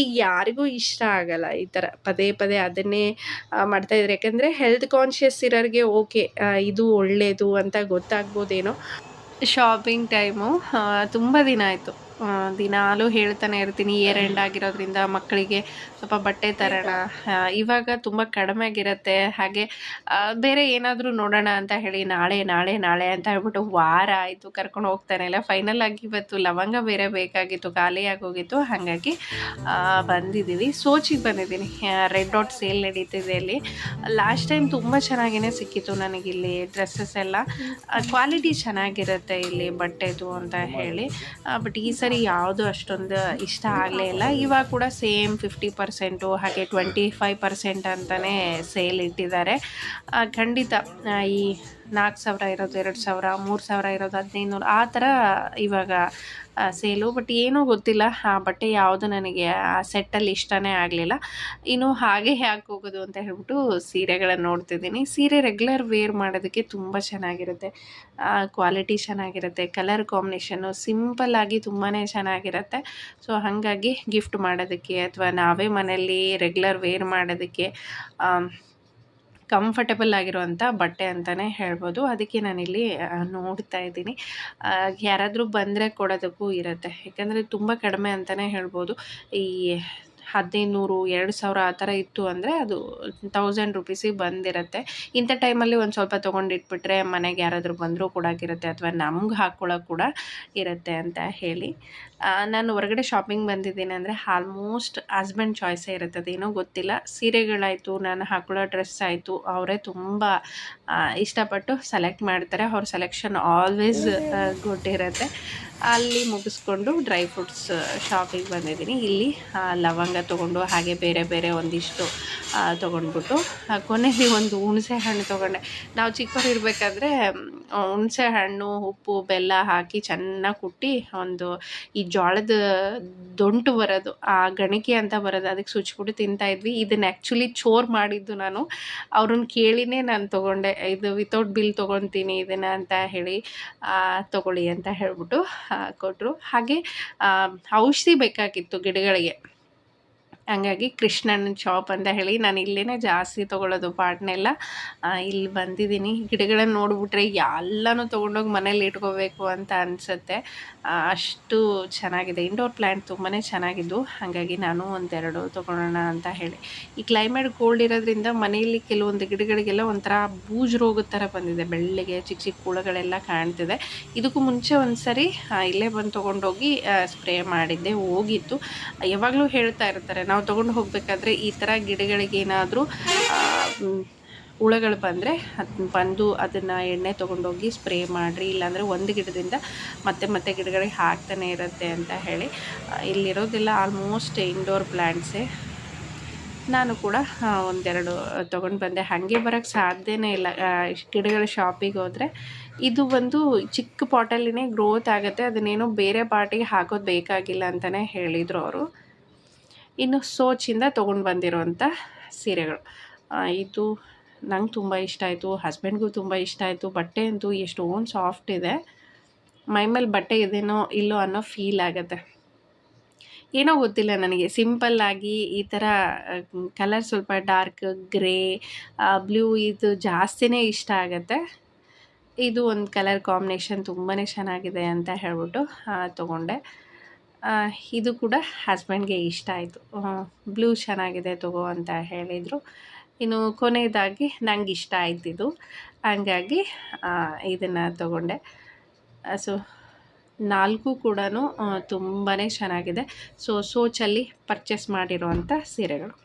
ಈಗ ಯಾರಿಗೂ ಇಷ್ಟ ಆಗಲ್ಲ ಈ ಥರ ಪದೇ ಪದೇ ಅದನ್ನೇ ಮಾಡ್ತಾ ಇದ್ರೆ. ಯಾಕಂದರೆ ಹೆಲ್ತ್ ಕಾನ್ಷಿಯಸ್ ಇರೋರಿಗೆ ಓಕೆ ಇದು ಒಳ್ಳೆಯದು ಅಂತ ಗೊತ್ತಾಗ್ಬೋದೇನೋ. ಶಾಪಿಂಗ್ ಟೈಮು ತುಂಬ ದಿನ ಆಯಿತು. ದಿನಾಲೂ ಹೇಳ್ತಾನೆ ಇರ್ತೀನಿ ಇಯರ್ ಎಂಡ್ ಆಗಿರೋದ್ರಿಂದ ಮಕ್ಕಳಿಗೆ ಸ್ವಲ್ಪ ಬಟ್ಟೆ ತರೋಣ. ಇವಾಗ ತುಂಬ ಕಡಿಮೆ ಆಗಿರುತ್ತೆ. ಹಾಗೆ ಬೇರೆ ಏನಾದರೂ ನೋಡೋಣ ಅಂತ ಹೇಳಿ, ನಾಳೆ ನಾಳೆ ನಾಳೆ ಅಂತ ಹೇಳ್ಬಿಟ್ಟು ವಾರ ಆಯಿತು ಕರ್ಕೊಂಡು ಹೋಗ್ತಾನೆ. ಇಲ್ಲ ಫೈನಲ್ ಆಗಿ ಇವತ್ತು ಲವಂಗ ಬೇರೆ ಬೇಕಾಗಿತ್ತು ಖಾಲಿ ಆಗೋಗಿತ್ತು ಹಾಗಾಗಿ ಬಂದಿದ್ದೀವಿ. ಸೋಚಿಗೆ ಬಂದಿದ್ದೀನಿ. ರೆಡ್ ಡಾಟ್ ಸೇಲ್ ನಡೀತಿದೆ ಇಲ್ಲಿ ಲಾಸ್ಟ್ ಟೈಮ್ ತುಂಬ ಚೆನ್ನಾಗೇ ಸಿಕ್ಕಿತ್ತು ನನಗಿಲ್ಲಿ ಡ್ರೆಸ್ಸಸ್ ಎಲ್ಲ. ಕ್ವಾಲಿಟಿ ಚೆನ್ನಾಗಿರುತ್ತೆ ಇಲ್ಲಿ ಬಟ್ಟೆದು ಅಂತ ಹೇಳಿ. ಬಟ್ ಈ ಸರಿ ಯಾವುದು ಅಷ್ಟೊಂದು ಇಷ್ಟ ಆಗಲೇ ಇಲ್ಲ. ಇವಾಗ ಕೂಡ ಸೇಮ್ ಫಿಫ್ಟಿ ಪರ್ಸೆಂಟು ಹಾಗೆ ಟ್ವೆಂಟಿ ಫೈವ್ ಪರ್ಸೆಂಟ್ ಅಂತಲೇ ಸೇಲ್ ಇಟ್ಟಿದ್ದಾರೆ ಖಂಡಿತ ಈ ನಾಲ್ಕು ಸಾವಿರ ಇರೋದು, ಎರಡು ಸಾವಿರ, ಮೂರು ಸಾವಿರ ಇರೋದು ಹದಿನೈದು ನೂರು ಆ ಥರ ಇವಾಗ ಸೇಲು. ಬಟ್ ಏನೂ ಗೊತ್ತಿಲ್ಲ. ಆ ಬಟ್ಟೆ ಯಾವುದು ನನಗೆ ಆ ಸೆಟ್ಟಲ್ಲಿ ಇಷ್ಟನೇ ಆಗಲಿಲ್ಲ. ಇನ್ನು ಹಾಗೆ ಯಾಕೆ ಹೋಗೋದು ಅಂತ ಹೇಳ್ಬಿಟ್ಟು ಸೀರೆಗಳನ್ನು ನೋಡ್ತಿದ್ದೀನಿ. ಸೀರೆ ರೆಗ್ಯುಲರ್ ವೇರ್ ಮಾಡೋದಕ್ಕೆ ತುಂಬ ಚೆನ್ನಾಗಿರುತ್ತೆ. ಕ್ವಾಲಿಟಿ ಚೆನ್ನಾಗಿರುತ್ತೆ. ಕಲರ್ ಕಾಂಬಿನೇಷನ್ನು ಸಿಂಪಲ್ ಆಗಿ ತುಂಬಾ ಚೆನ್ನಾಗಿರುತ್ತೆ. ಸೊ ಹಾಗಾಗಿ ಗಿಫ್ಟ್ ಮಾಡೋದಕ್ಕೆ ಅಥವಾ ನಾವೇ ಮನೆಯಲ್ಲಿ ರೆಗ್ಯುಲರ್ ವೇರ್ ಮಾಡೋದಕ್ಕೆ ಕಂಫರ್ಟಬಲ್ ಆಗಿರುವಂಥ ಬಟ್ಟೆ ಅಂತಲೇ ಹೇಳ್ಬೋದು. ಅದಕ್ಕೆ ನಾನಿಲ್ಲಿ ನೋಡ್ತಾ ಇದ್ದೀನಿ. ಯಾರಾದರೂ ಬಂದರೆ ಕೊಡೋದಕ್ಕೂ ಇರುತ್ತೆ. ಯಾಕಂದರೆ ತುಂಬ ಕಡಿಮೆ ಅಂತಲೇ ಹೇಳ್ಬೋದು. ಈ ಹದಿನೈದು ನೂರು, ಎರಡು ಸಾವಿರ ಆ ಥರ ಇತ್ತು ಅಂದರೆ ಅದು ತೌಸಂಡ್ ರುಪೀಸಿಗೆ ಬಂದಿರುತ್ತೆ. ಇಂಥ ಟೈಮಲ್ಲಿ ಒಂದು ಸ್ವಲ್ಪ ತೊಗೊಂಡಿಟ್ಬಿಟ್ರೆ ಮನೆಗೆ ಯಾರಾದರೂ ಬಂದರೂ ಕೊಡೋಕ್ಕಿರುತ್ತೆ ಅಥವಾ ನಮ್ಗೆ ಹಾಕ್ಕೊಳ್ಳೋಕೆ ಕೂಡ ಇರುತ್ತೆ ಅಂತ ಹೇಳಿ. ನಾನು ಹೊರಗಡೆ ಶಾಪಿಂಗ್ ಬಂದಿದ್ದೀನಿ ಅಂದರೆ ಆಲ್ಮೋಸ್ಟ್ ಹಸ್ಬೆಂಡ್ ಚಾಯ್ಸೇ ಇರುತ್ತೆ, ಅದೇನೋ ಗೊತ್ತಿಲ್ಲ. ಸೀರೆಗಳಾಯಿತು, ನಾನು ಹಾಕೊಳ್ಳೋ ಡ್ರೆಸ್ ಆಯಿತು, ಅವರೇ ತುಂಬ ಇಷ್ಟಪಟ್ಟು ಸೆಲೆಕ್ಟ್ ಮಾಡ್ತಾರೆ. ಅವ್ರ ಸೆಲೆಕ್ಷನ್ ಆಲ್ವೇಸ್ ಗುಡ್ ಇರುತ್ತೆ ಅಲ್ಲಿ ಮುಗಿಸ್ಕೊಂಡು ಡ್ರೈ ಫ್ರೂಟ್ಸ್ ಶಾಪಿಗೆ ಬಂದಿದ್ದೀನಿ. ಇಲ್ಲಿ ಲವಂಗ ತೊಗೊಂಡು, ಹಾಗೆ ಬೇರೆ ಬೇರೆ ಒಂದಿಷ್ಟು ತೊಗೊಂಡ್ಬಿಟ್ಟು ಕೊನೆಯಲ್ಲಿ ಒಂದು ಹುಣಸೆ ಹಣ್ಣು ತೊಗೊಂಡೆ. ನಾವು ಚಿಕ್ಕವ್ರು ಇರಬೇಕಾದ್ರೆ ಹುಣಸೆ ಹಣ್ಣು ಉಪ್ಪು, ಬೆಲ್ಲ ಹಾಕಿ ಚೆನ್ನಾಗಿ ಕುಟ್ಟಿ ಒಂದು ಈ ಜೋಳದ ದೊಂಟು ಬರೋದು, ಆ ಗಣಿಕೆ ಅಂತ ಬರೋದು, ಅದಕ್ಕೆ ಸುಚ್ಬಿಟ್ಟು ತಿಂತಾ ಇದ್ವಿ. ಇದನ್ನ ಆ್ಯಕ್ಚುಲಿ ಚೋರ್ ಮಾಡಿದ್ದು ನಾನು. ಅವ್ರನ್ನ ಕೇಳಿನೇ ನಾನು ತೊಗೊಂಡೆ. ಇದು ವಿತೌಟ್ ಬಿಲ್ ತೊಗೊತೀನಿ, ಇದನ್ನು ಅಂತ ಹೇಳಿ ತಗೊಳ್ಳಿ ಅಂತ ಹೇಳ್ಬಿಟ್ಟು ಕೊಟ್ಟರು ಹಾಗೆ ಔಷಧಿ ಬೇಕಾಗಿತ್ತು ಗಿಡಗಳಿಗೆ. ಹಂಗಾಗಿ ಕೃಷ್ಣನ ಶಾಪ್ ಅಂತ ಹೇಳಿ ನಾನು ಇಲ್ಲೇ ಜಾಸ್ತಿ ತೊಗೊಳ್ಳೋದು ಪಾಟ್ನೆಲ್ಲ ಇಲ್ಲಿ ಬಂದಿದ್ದೀನಿ. ಗಿಡಗಳನ್ನು ನೋಡಿಬಿಟ್ರೆ ಎಲ್ಲನೂ ತೊಗೊಂಡೋಗಿ ಮನೇಲಿ ಇಟ್ಕೋಬೇಕು ಅಂತ ಅನಿಸುತ್ತೆ. ಅಷ್ಟು ಚೆನ್ನಾಗಿದೆ. ಇಂಡೋರ್ ಪ್ಲ್ಯಾಂಟ್ ತುಂಬಾ ಚೆನ್ನಾಗಿದ್ದು. ಹಾಗಾಗಿ ನಾನು ಒಂದೆರಡು ತೊಗೊಳೋಣ ಅಂತ ಹೇಳಿ. ಈ ಕ್ಲೈಮೇಟ್ ಕೋಲ್ಡ್ ಇರೋದ್ರಿಂದ ಮನೆಯಲ್ಲಿ ಕೆಲವೊಂದು ಗಿಡಗಳಿಗೆಲ್ಲ ಒಂಥರ ಬೂಜು ರೋಗದ ಥರ ಬಂದಿದೆ. ಬೆಳ್ಳಿಗೆ ಚಿಕ್ಕ ಚಿಕ್ಕ ಹುಳಗಳೆಲ್ಲ ಕಾಣ್ತಿದೆ. ಇದಕ್ಕೂ ಮುಂಚೆ ಒಂದು ಸರಿ ಇಲ್ಲೇ ಬಂದು ತೊಗೊಂಡೋಗಿ ಸ್ಪ್ರೇ ಮಾಡಿದ್ದೆ. ಹೋಗಿತ್ತು. ಯಾವಾಗಲೂ ಹೇಳ್ತಾ ಇರ್ತಾರೆ ನಾವು ತೊಗೊಂಡು ಹೋಗಬೇಕಾದ್ರೆ ಈ ಥರ ಗಿಡಗಳಿಗೆ ಏನಾದರೂ ಹುಳಗಳು ಬಂದರೆ ಅದನ್ನ ಬಂದು ಅದನ್ನು ಎಣ್ಣೆ ತೊಗೊಂಡೋಗಿ ಸ್ಪ್ರೇ ಮಾಡಿರಿ, ಇಲ್ಲಾಂದರೆ ಒಂದು ಗಿಡದಿಂದ ಮತ್ತೆ ಮತ್ತೆ ಗಿಡಗಳಿಗೆ ಹಾಕ್ತಾನೆ ಇರುತ್ತೆ ಅಂತ ಹೇಳಿ. ಇಲ್ಲಿರೋದೆಲ್ಲ ಆಲ್ಮೋಸ್ಟ್ ಇಂಡೋರ್ ಪ್ಲ್ಯಾಂಟ್ಸೇ ನಾನು ಕೂಡ ಒಂದೆರಡು ತೊಗೊಂಡು ಬಂದೆ. ಹಾಗೆ ಬರೋಕ್ಕೆ ಸಾಧ್ಯನೇ ಇಲ್ಲ. ಗಿಡಗಳ ಶಾಪಿಗೆ ಹೋದರೆ ಇದು ಒಂದು ಚಿಕ್ಕ ಪಾಟಲ್ಲಿನೇ ಗ್ರೋತ್ ಆಗುತ್ತೆ. ಅದನ್ನೇನೋ ಬೇರೆ ಪಾಟಿಗೆ ಹಾಕೋದು ಬೇಕಾಗಿಲ್ಲ ಅಂತಲೇ ಹೇಳಿದರು ಅವರು. ಇನ್ನು ಸೋಚಿಂದ ತೊಗೊಂಡು ಬಂದಿರೋಂಥ ಸೀರೆಗಳು. ಇದು ನಂಗೆ ತುಂಬ ಇಷ್ಟ ಆಯಿತು, ಹಸ್ಬೆಂಡ್ಗೂ ತುಂಬ ಇಷ್ಟ ಆಯಿತು. ಬಟ್ಟೆ ಅಂತೂ ಎಷ್ಟೊಂದು ಸಾಫ್ಟ್ ಇದೆ. ಮೈಮೇಲೆ ಬಟ್ಟೆ ಇದೇನೋ ಇಲ್ಲೋ ಅನ್ನೋ ಫೀಲ್ ಆಗುತ್ತೆ. ಏನೋ ಗೊತ್ತಿಲ್ಲ ನನಗೆ ಸಿಂಪಲ್ ಆಗಿ ಈ ಥರ ಕಲರ್ ಸ್ವಲ್ಪ ಡಾರ್ಕ್ ಗ್ರೇ ಬ್ಲೂ ಇದು ಜಾಸ್ತಿನೇ ಇಷ್ಟ ಆಗುತ್ತೆ. ಇದು ಒಂದು ಕಲರ್ ಕಾಂಬಿನೇಷನ್ ತುಂಬಾ ಚೆನ್ನಾಗಿದೆ ಅಂತ ಹೇಳ್ಬಿಟ್ಟು ತೊಗೊಂಡೆ. ಇದು ಕೂಡ ಹಸ್ಬೆಂಡ್ಗೆ ಇಷ್ಟ ಆಯಿತು. ಬ್ಲೂ ಚೆನ್ನಾಗಿದೆ ತಗೋ ಅಂತ ಹೇಳಿದರು. ಇನ್ನು ಕೊನೆಯದಾಗಿ ನಂಗೆ ಇಷ್ಟ ಆಯ್ತಿದ್ದು ಹಂಗಾಗಿ ಇದನ್ನು ತಗೊಂಡೆ. ಸೊ ನಾಲ್ಕು ಕೂಡ ತುಂಬಾ ಚೆನ್ನಾಗಿದೆ. ಸೊ ಸೋಚಲ್ಲಿ ಪರ್ಚೇಸ್ ಮಾಡಿರೋವಂಥ ಸೀರೆಗಳು.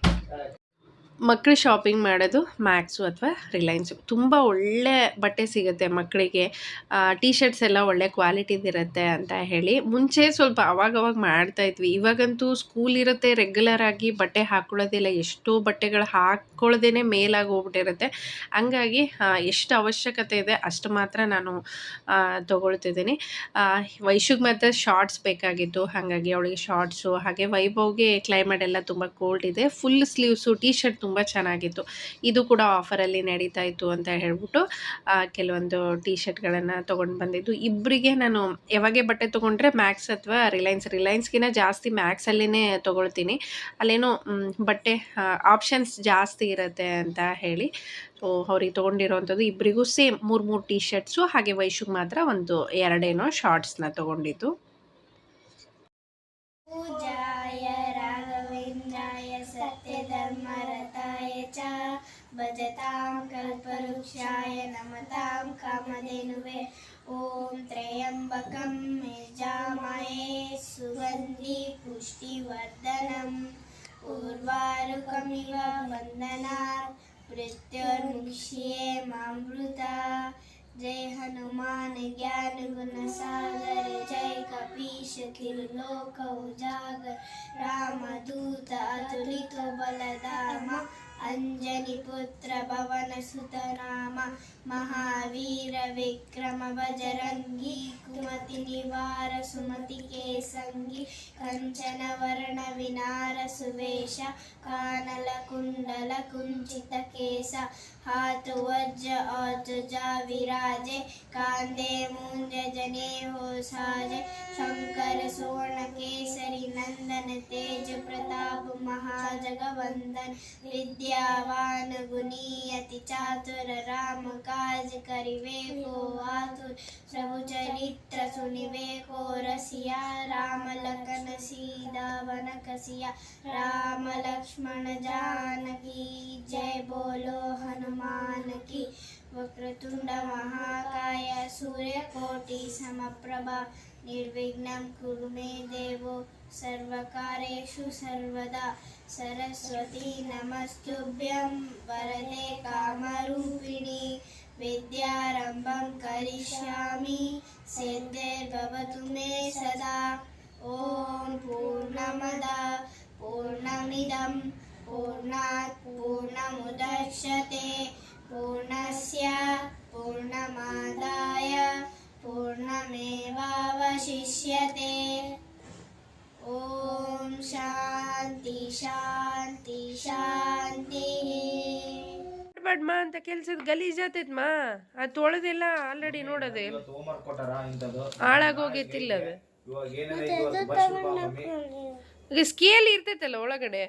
ಮಕ್ಕಳು ಶಾಪಿಂಗ್ ಮಾಡೋದು ಮ್ಯಾಕ್ಸು ಅಥವಾ ರಿಲಯನ್ಸು ತುಂಬ ಒಳ್ಳೆ ಬಟ್ಟೆ ಸಿಗುತ್ತೆ ಮಕ್ಕಳಿಗೆ ಟೀ ಶರ್ಟ್ಸ್ ಎಲ್ಲ ಒಳ್ಳೆ ಕ್ವಾಲಿಟಿದಿರುತ್ತೆ ಅಂತ ಹೇಳಿ. ಮುಂಚೆ ಸ್ವಲ್ಪ ಅವಾಗವಾಗ ಮಾಡ್ತಾ ಇದ್ವಿ. ಇವಾಗಂತೂ ಸ್ಕೂಲ್ ಇರುತ್ತೆ ರೆಗ್ಯುಲರ್ ಆಗಿ ಬಟ್ಟೆ ಹಾಕೊಳ್ಳೋದಿಲ್ಲ. ಎಷ್ಟೋ ಬಟ್ಟೆಗಳು ಹಾಕ್ಕೊಳ್ಳೋದೇ ಮೇಲಾಗಿ ಹೋಗ್ಬಿಟ್ಟಿರುತ್ತೆ. ಹಂಗಾಗಿ ಎಷ್ಟು ಅವಶ್ಯಕತೆ ಇದೆ ಅಷ್ಟು ಮಾತ್ರ ನಾನು ತೊಗೊಳ್ತಿದ್ದೀನಿ. ವೈಶುಗ್ ಮಾತ್ರ ಶಾರ್ಟ್ಸ್ ಬೇಕಾಗಿತ್ತು. ಹಾಗಾಗಿ ಅವಳಿಗೆ ಶಾರ್ಟ್ಸು ಹಾಗೆ ವೈಭವ್ಗೆ ಕ್ಲೈಮೇಟ್ ಎಲ್ಲ ತುಂಬ ಕೋಲ್ಡ್ ಇದೆ. ಫುಲ್ ಸ್ಲೀವ್ಸು ಟೀ ಶರ್ಟ್ ತುಂಬ ಚೆನ್ನಾಗಿತ್ತು. ಇದು ಕೂಡ ಆಫರಲ್ಲಿ ನಡೀತಾ ಇತ್ತು ಅಂತ ಹೇಳ್ಬಿಟ್ಟು ಕೆಲವೊಂದು ಟೀ ಶರ್ಟ್ಗಳನ್ನು ತೊಗೊಂಡು ಬಂದಿದ್ದು. ಇಬ್ಬರಿಗೆ ನಾನು ಯಾವಾಗೆ ಬಟ್ಟೆ ತೊಗೊಂಡ್ರೆ ಮ್ಯಾಕ್ಸ್ ಅಥವಾ ರಿಲಯನ್ಸ್ ರಿಲಯನ್ಸ್ಗಿಂತ ಜಾಸ್ತಿ ಮ್ಯಾಕ್ಸಲ್ಲೇ ತೊಗೊಳ್ತೀನಿ. ಅಲ್ಲೇನೋ ಬಟ್ಟೆ ಆಪ್ಷನ್ಸ್ ಜಾಸ್ತಿ ಇರುತ್ತೆ ಅಂತ ಹೇಳಿ ಸೊ ಅವ್ರಿಗೆ ತೊಗೊಂಡಿರೋವಂಥದ್ದು ಇಬ್ಬರಿಗೂ ಸೇಮ್, ಮೂರು ಮೂರು ಟೀ ಶರ್ಟ್ಸು ಹಾಗೆ ವೈಶುಗೆ ಮಾತ್ರ ಒಂದು ಎರಡೇನೋ ಶಾರ್ಟ್ಸ್ನ ತೊಗೊಂಡಿದ್ದು. भजतां कल्पवृक्षाय नमतां कामधेनुवे। ॐ त्र्यम्बकं यजामहे सुगन्धि पुष्टिवर्धनम्। उर्वारुकमिव बन्धनात् मृत्युर्मुक्ष्ये मामृता। जय हनुमान ज्ञान गुण सागर जय कपीश लोक उजागर। राम दूत अतुलित बलधाम अंजनी पुत्र पवन सुत नाम महावीर विक्रम बजरंगी कुमति निवार सुमति के संगी कंचन वर्ण विनार सुवेश कानल कुंडल कुंचित केस हाथ वज्र और ध्वजा विराजे कांधे मुंज जने हो नंदन तेज प्रताप महाजगवंदन विद्यावान गुणी चातुर, राम, काज करिवे, को आतुर प्रभु चरित्र सुनिवे, को रसिया, राम लखन सीता वन कसिया राम लक्ष्मण जानकी, जय बोलो हनुमान की वक्रतुंड महाकाय, सूर्यकोटि समप्रभा निर्विघ्नं कुरु मे देवो सर्वकारेषु सर्वदा। सरस्वती नमस्तुभ्यं वरदे कामरूपिणि, विद्यारम्भं करिष्यामि। सिद्धिर्भवतु मे सदा। ॐ पूर्णमदा, पूर्णमिदं पूर्णात् पूर्णमुदच्यते पूर्णस्य ಬಡ್ಮಾ ಅಂತ ಕೆಲ್ಸದ ಗಲೀಜಾತೈತ್ ಮಾ. ಅದು ತೊಳೆದಿಲ್ಲ ಆಲ್ರೆಡಿ ನೋಡದೆ. ಇವತ್ತು ಹೋಮ್ವರ್ಕ್ ಕೊಟ್ಟಾರ ಇಂಥದ್ದು. ಹಾಳಾಗೋಗೈತಿಲ್ಲ ಅದು. ಇವಾಗ ಏನೇನ ಇವತ್ತು ಬಸ್ ಮಮ್ಮಿ ಈಗ ಸ್ಕೇಲ್ ಇರ್ತೈತಲ್ಲ ಒಳಗಡೆ?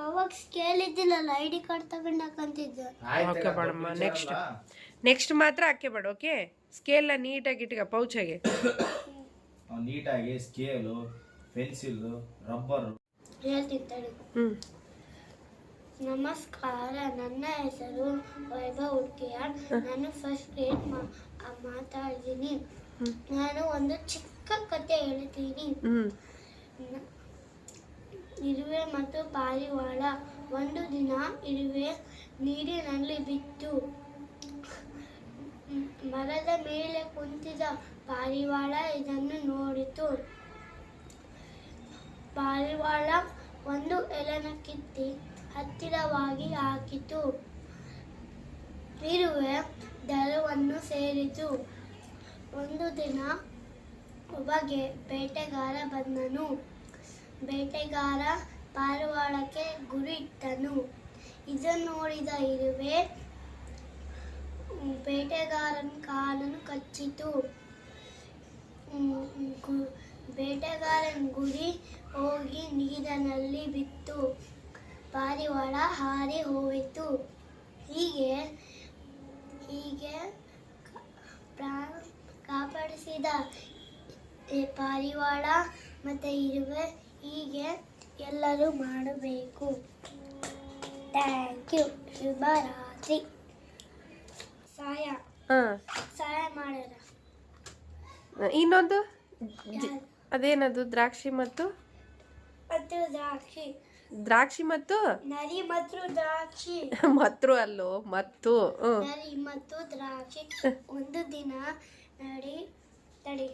ಅವಾಗ ಸ್ಕೇಲ್ ಇದ್ದಿಲ್ಲಲ್ಲ ಐ ಡಿ ಕಾರ್ಡ್ ತಗೊಂಡಾಕಂತಿದ್ದು ಓಕೆ ಬಡಮ್ಮ ನೆಕ್ಸ್ಟ್ ನೆಕ್ಸ್ಟ್ ಮಾತ್ರ ಹಾಕಿ ಬೇಡ ಓಕೆ ಸ್ಕೇಲ್ನ ನೀಟಾಗಿ ಇಟ್ಕ ಪೌಚಾಗೆ ನೀಟಾಗಿ ಸ್ಕೇಲು ಪೆನ್ಸಿಲ್ ರಬ್ಬರು ಹೇಳ್ತಿದ್ದಾಳೆ ಹ್ಞೂ ನಮಸ್ಕಾರ ನನ್ನ ಹೆಸರು ವೈಭವ್ ಉಡ್ಕಿಯಾರ್ ನಾನು ಫಸ್ಟ್ ಗ್ರೇಡ್ ಮಾತಾಡಿದೀನಿ ನಾನು ಒಂದು ಚಿಕ್ಕ ಕತೆ ಹೇಳ್ತೀನಿ. ಇರುವೆ ಮತ್ತು ಪಾರಿವಾಳ ಒಂದು ದಿನ ಇರುವೆ ನೀರಿನಲ್ಲಿ ಬಿತ್ತು. ಮರದ ಮೇಲೆ ಕುಂತಿದ ಪಾರಿವಾಳ ಇದನ್ನು ನೋಡಿತು. ಪಾರಿವಾಳ ಒಂದು ಎಲೆನ ಕಿತ್ತಿ. ಹತ್ತಿರವಾಗಿ ಹಾಕಿತು. ಇರುವೆ ದಳವನ್ನು ಸೇರಿತು. ಒಂದು ದಿನ ಒಬಗೆ ಬೇಟೆಗಾರ ಬಂದನು. ಬೇಟೆಗಾರ ಪಾರಿವಾಳಕ್ಕೆ ಗುರಿ ಇಟ್ಟನು. ಇದನ್ನು ನೋಡಿದ ಇರುವೆ ಬೇಟೆಗಾರನ ಕಾಲನ್ನು ಕಚ್ಚಿತು. ಬೇಟೆಗಾರನ ಗುರಿ ಹೋಗಿ ನೀರಿನಲ್ಲಿ ಬಿತ್ತು. ಪಾರಿವಾಳ ಹಾರಿ ಹೋಯಿತು. ಹೀಗೆ ಹೀಗೆ ಪ್ರಾಣ ಕಾಪಾಡಿಸಿದ ಪಾರಿವಾಳ ಮತ್ತು ಇರುವೆ ಹೀಗೆ ಎಲ್ಲರೂ ಮಾಡಬೇಕು. Thank you. ಶುಭರಾತ್ರಿ ಸಹಾಯ ಸಹಾಯ ಮಾಡ್ಯಾರ. ಇನ್ನೊಂದು? ಅದೇನದು ದ್ರಾಕ್ಷಿ ಮತ್ತು? ಮತ್ತು ದ್ರಾಕ್ಷಿ. ದ್ರಾಕ್ಷಿ ಮತ್ತು? ನರಿ ಮತ್ತು ದ್ರಾಕ್ಷಿ. ಮತ್ತು ಅಲ್ಲೋ ಮತ್ತು ಹ್ಮ್. ನರಿ ಮತ್ತು ದ್ರಾಕ್ಷಿ. ಒಂದು ದಿನ ನಡಿ ತಡಿ.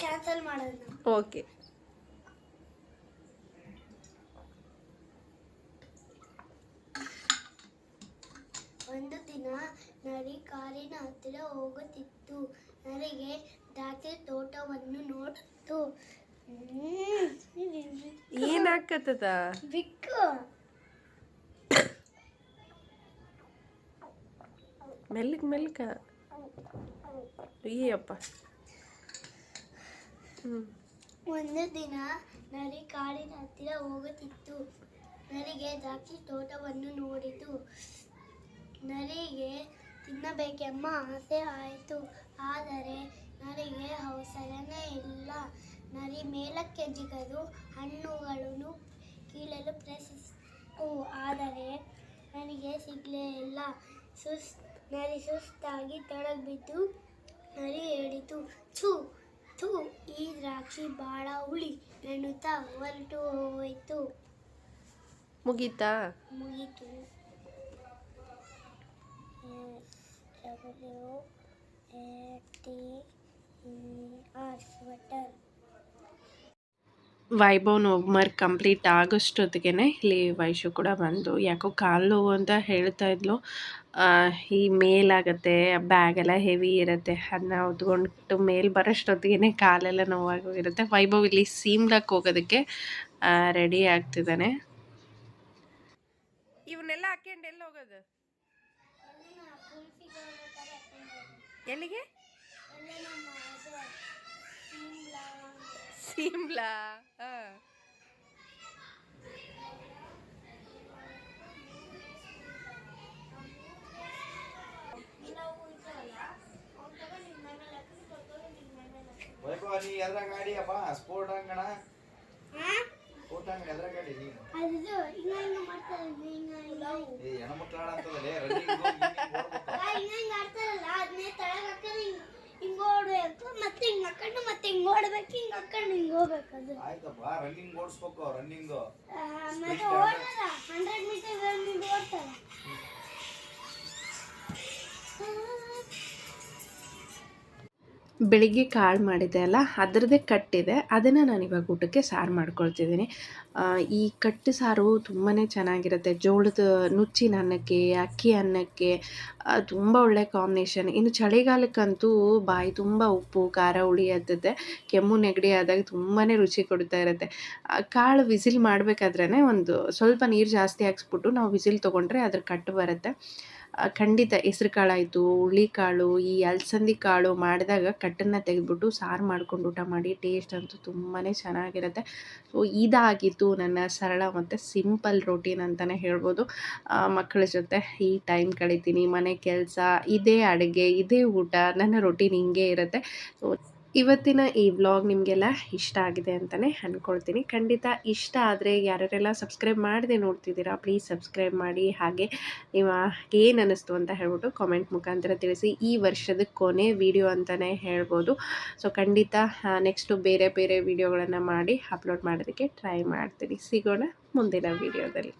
ಕ್ಯಾನ್ಸಲ್ ಮಾಡೋಣ ಓಕೆ. ಒಂದು ದಿನ ನರಿ ಕಾರಿನ ಹತ್ತಿರ ಹೋಗುತ್ತಿತ್ತು. ನರಿಗೆ ದ್ರಾಕ್ಷಿ ತೋಟವನ್ನು ನೋಡಿತು. ಏನಾಕತ್ತದ ಬಿಕ್ಕು. ಮೆಲ್ಲಕ್? ಮೆಲ್ಲಕ ಅಯ್ಯಪ್ಪ ಒಂದು ದಿನ ನರಿ ಕಾಡಿನ ಹತ್ತಿರ ಹೋಗುತ್ತಿತ್ತು. ನರಿಗೆ ದ್ರಾಕ್ಷಿ ತೋಟವನ್ನು ನೋಡಿತು. ನರಿಗೆ ತಿನ್ನಬೇಕೆಂಬ ಆಸೆ ಆಯಿತು. ಆದರೆ ನರಿಗೆ ಅವಸರನೇ ಇಲ್ಲ. ನರಿ ಮೇಲಕ್ಕೆ ಜಿಗದು ಹಣ್ಣುಗಳನ್ನು ಕೀಳಲು ಪ್ರಯತ್ನಿಸಿತು. ಆದರೆ ನನಗೆ ಸಿಗಲೇ ಇಲ್ಲ. ಸುಸ್ ನರಿ ಸುಸ್ತಾಗಿ ತೊಡಗಿಬಿದ್ದು ನರಿ ಹೇಳಿತು ಛೂ ಥೂ ಈ ದ್ರಾಕ್ಷಿ ಭಾಳ ಹುಳಿ ಎನ್ನುತ್ತಾ ಹೊರಟು ಹೋಯಿತು. ಮುಗೀತಾ? ಮುಗೀತು. ವೈಭವ್ ಹೋಮ್ವರ್ಕ್ ಕಂಪ್ಲೀಟ್ ಆಗೋಷ್ಟೊತ್ತಿಗೆ ಇಲ್ಲಿ ವೈಶು ಕೂಡ ಬಂದು, ಯಾಕೋ ಕಾಲು ನೋವು ಅಂತ ಹೇಳ್ತಾ ಇದ್ಲು. ಈ ಮೇಲಾಗತ್ತೆ, ಬ್ಯಾಗೆಲ್ಲ ಹೆವಿ ಇರುತ್ತೆ ಅದನ್ನ ಹೊತ್ಕೊಂಡು ಮೇಲ್ ಬರೋಷ್ಟೊತ್ತಿಗೆ ಕಾಲೆಲ್ಲ ನೋವಾಗೋಗಿರುತ್ತೆ. ವೈಭವ್ ಇಲ್ಲಿ ಸೀಮ್ಲಕ್ಕೆ ಹೋಗೋದಕ್ಕೆ ರೆಡಿ ಆಗ್ತಿದ್ದಾನೆ. ಇವನ್ನೆಲ್ಲ ಹಾಕ್ಯಂಡು ಎಲ್ಲಿ ಹೋಗೋದು? ಎಲ್ಲಿಗೆ? ಸಿಮ್ಲಾ ಹಾಂ ವೈಭವ ನೀ ಎದ್ರ ಗಾಡಿ ಅಪ್ಪ ಸ್ಪೋರ್ಟ್ ಅಂಗಣ. ಸ್ಪೋರ್ಟ್ ಅಂಗಣ ಎದ್ರ ಗಾಡಿ ನೀನು ಅದು ಹಿಂಗ ಹಿಂಗ ಮಾಡ್ತಾರೆ ಹಿಂಗ ಹಿಂಗ? ಏ ಹೆಣ್ಮಕ್ಳು ಆಡಂತದಲ್ಲೇ ರನ್ನಿಂಗ್ ಹಿಂಗ ಹಿಂಗ ಆಡ್ತಾರಲ್ಲ ಅದನ್ನೇ ತಳಗ ಹಾಕೊಂಡು ಹಿಂಗ ಹಿಂಗ ಓಡ್ಬೇಕು ಮತ್ತೆ ಹಿಂಗ ಹಾಕೊಂಡು ಮತ್ತೆ ಹಿಂಗ್ ಓಡ್ಬೇಕು ಹಿಂಗ್ ಹಾಕೊಂಡು ಹಿಂಗ್ ಹೋಗ್ಬೇಕು ಅದು. ಆಯ್ತಪ್ಪ ರನ್ನಿಂಗ್ ಓಡಿಸ್ಬೇಕು ರನ್ನಿಂಗ್ ಆ, ಮತ್ತೆ ಓಡಲ್ಲ ಹಂಡ್ರೆಡ್ ಮೀಟರ್ ರನ್ನಿಂಗ್ ಓಡ್ತಾರ. ಬೆಳಿಗ್ಗೆ ಕಾಳು ಮಾಡಿದೆ ಅಲ್ಲ, ಅದರದ್ದೇ ಕಟ್ಟಿದೆ. ಅದನ್ನು ನಾನು ಇವಾಗ ಊಟಕ್ಕೆ ಸಾರು ಮಾಡ್ಕೊಳ್ತಿದ್ದೀನಿ. ಈ ಕಟ್ಟು ಸಾರು ತುಂಬಾ ಚೆನ್ನಾಗಿರುತ್ತೆ. ಜೋಳದ ನುಚ್ಚಿನ ಅನ್ನಕ್ಕೆ, ಅಕ್ಕಿ ಅನ್ನಕ್ಕೆ ತುಂಬ ಒಳ್ಳೆ ಕಾಂಬಿನೇಷನ್ ಇನ್ನು ಚಳಿಗಾಲಕ್ಕಂತೂ ಬಾಯಿ ತುಂಬ ಉಪ್ಪು, ಖಾರ ಹುಳಿ ಹತ್ತದೆ ಕೆಮ್ಮು, ನೆಗಡಿ ಆದಾಗ ತುಂಬಾ ರುಚಿ ಕೊಡ್ತಾ ಇರುತ್ತೆ. ಕಾಳು ವಿಸಿಲ್ ಮಾಡಬೇಕಾದ್ರೇ ಒಂದು ಸ್ವಲ್ಪ ನೀರು ಜಾಸ್ತಿ ಹಾಕ್ಸ್ಬಿಟ್ಟು ನಾವು ವಿಸಿಲ್ ತೊಗೊಂಡ್ರೆ ಅದ್ರ ಕಟ್ಟು ಬರುತ್ತೆ. ಖಂಡಿತ ಹೆಸ್ರು ಹುಳಿ ಕಾಳು ಈ ಅಲಸಂದಿ ಕಾಳು ಮಾಡಿದಾಗ ಕಟ್ಟನ್ನು ತೆಗೆದ್ಬಿಟ್ಟು ಸಾರು ಮಾಡ್ಕೊಂಡು ಊಟ ಮಾಡಿ ಟೇಸ್ಟ್ ಅಂತೂ ತುಂಬಾ ಚೆನ್ನಾಗಿರುತ್ತೆ. ಸೊ ಇದಾಗಿತ್ತು ನನ್ನ ಸರಳ ಮತ್ತು ಸಿಂಪಲ್ ರೊಟೀನ್ ಅಂತಲೇ ಹೇಳ್ಬೋದು. ಮಕ್ಕಳ ಜೊತೆ ಈ ಟೈಮ್ ಕಳಿತೀನಿ, ಮನೆ ಕೆಲಸ, ಇದೇ ಅಡುಗೆ, ಇದೇ ಊಟ, ನನ್ನ ರೊಟೀನ್ ಹಿಂಗೆ ಇರುತ್ತೆ. ಸೊ ಇವತ್ತಿನ ಈ ವ್ಲಾಗ್ ನಿಮಗೆಲ್ಲ ಇಷ್ಟ ಆಗಿದೆ ಅಂತಲೇ ಅಂದ್ಕೊಳ್ತೀನಿ ಖಂಡಿತ ಇಷ್ಟ ಆದರೆ ಯಾರ್ಯಾರೆಲ್ಲ ಸಬ್ಸ್ಕ್ರೈಬ್ ಮಾಡದೆ ನೋಡ್ತಿದ್ದೀರಾ ಪ್ಲೀಸ್ ಸಬ್ಸ್ಕ್ರೈಬ್ ಮಾಡಿ. ಹಾಗೆ ನೀವು ಏನು ಅನ್ನಿಸ್ತು ಅಂತ ಹೇಳ್ಬಿಟ್ಟು ಕಾಮೆಂಟ್ ಮುಖಾಂತರ ತಿಳಿಸಿ. ಈ ವರ್ಷದ ಕೊನೆ ವಿಡಿಯೋ ಅಂತಲೇ ಹೇಳ್ಬೋದು. ಸೊ ಖಂಡಿತ ನೆಕ್ಸ್ಟು ಬೇರೆ ಬೇರೆ ವಿಡಿಯೋಗಳನ್ನು ಮಾಡಿ ಅಪ್ಲೋಡ್ ಮಾಡೋದಕ್ಕೆ ಟ್ರೈ ಮಾಡ್ತೀನಿ. ಸಿಗೋಣ ಮುಂದಿನ ವಿಡಿಯೋದಲ್ಲಿ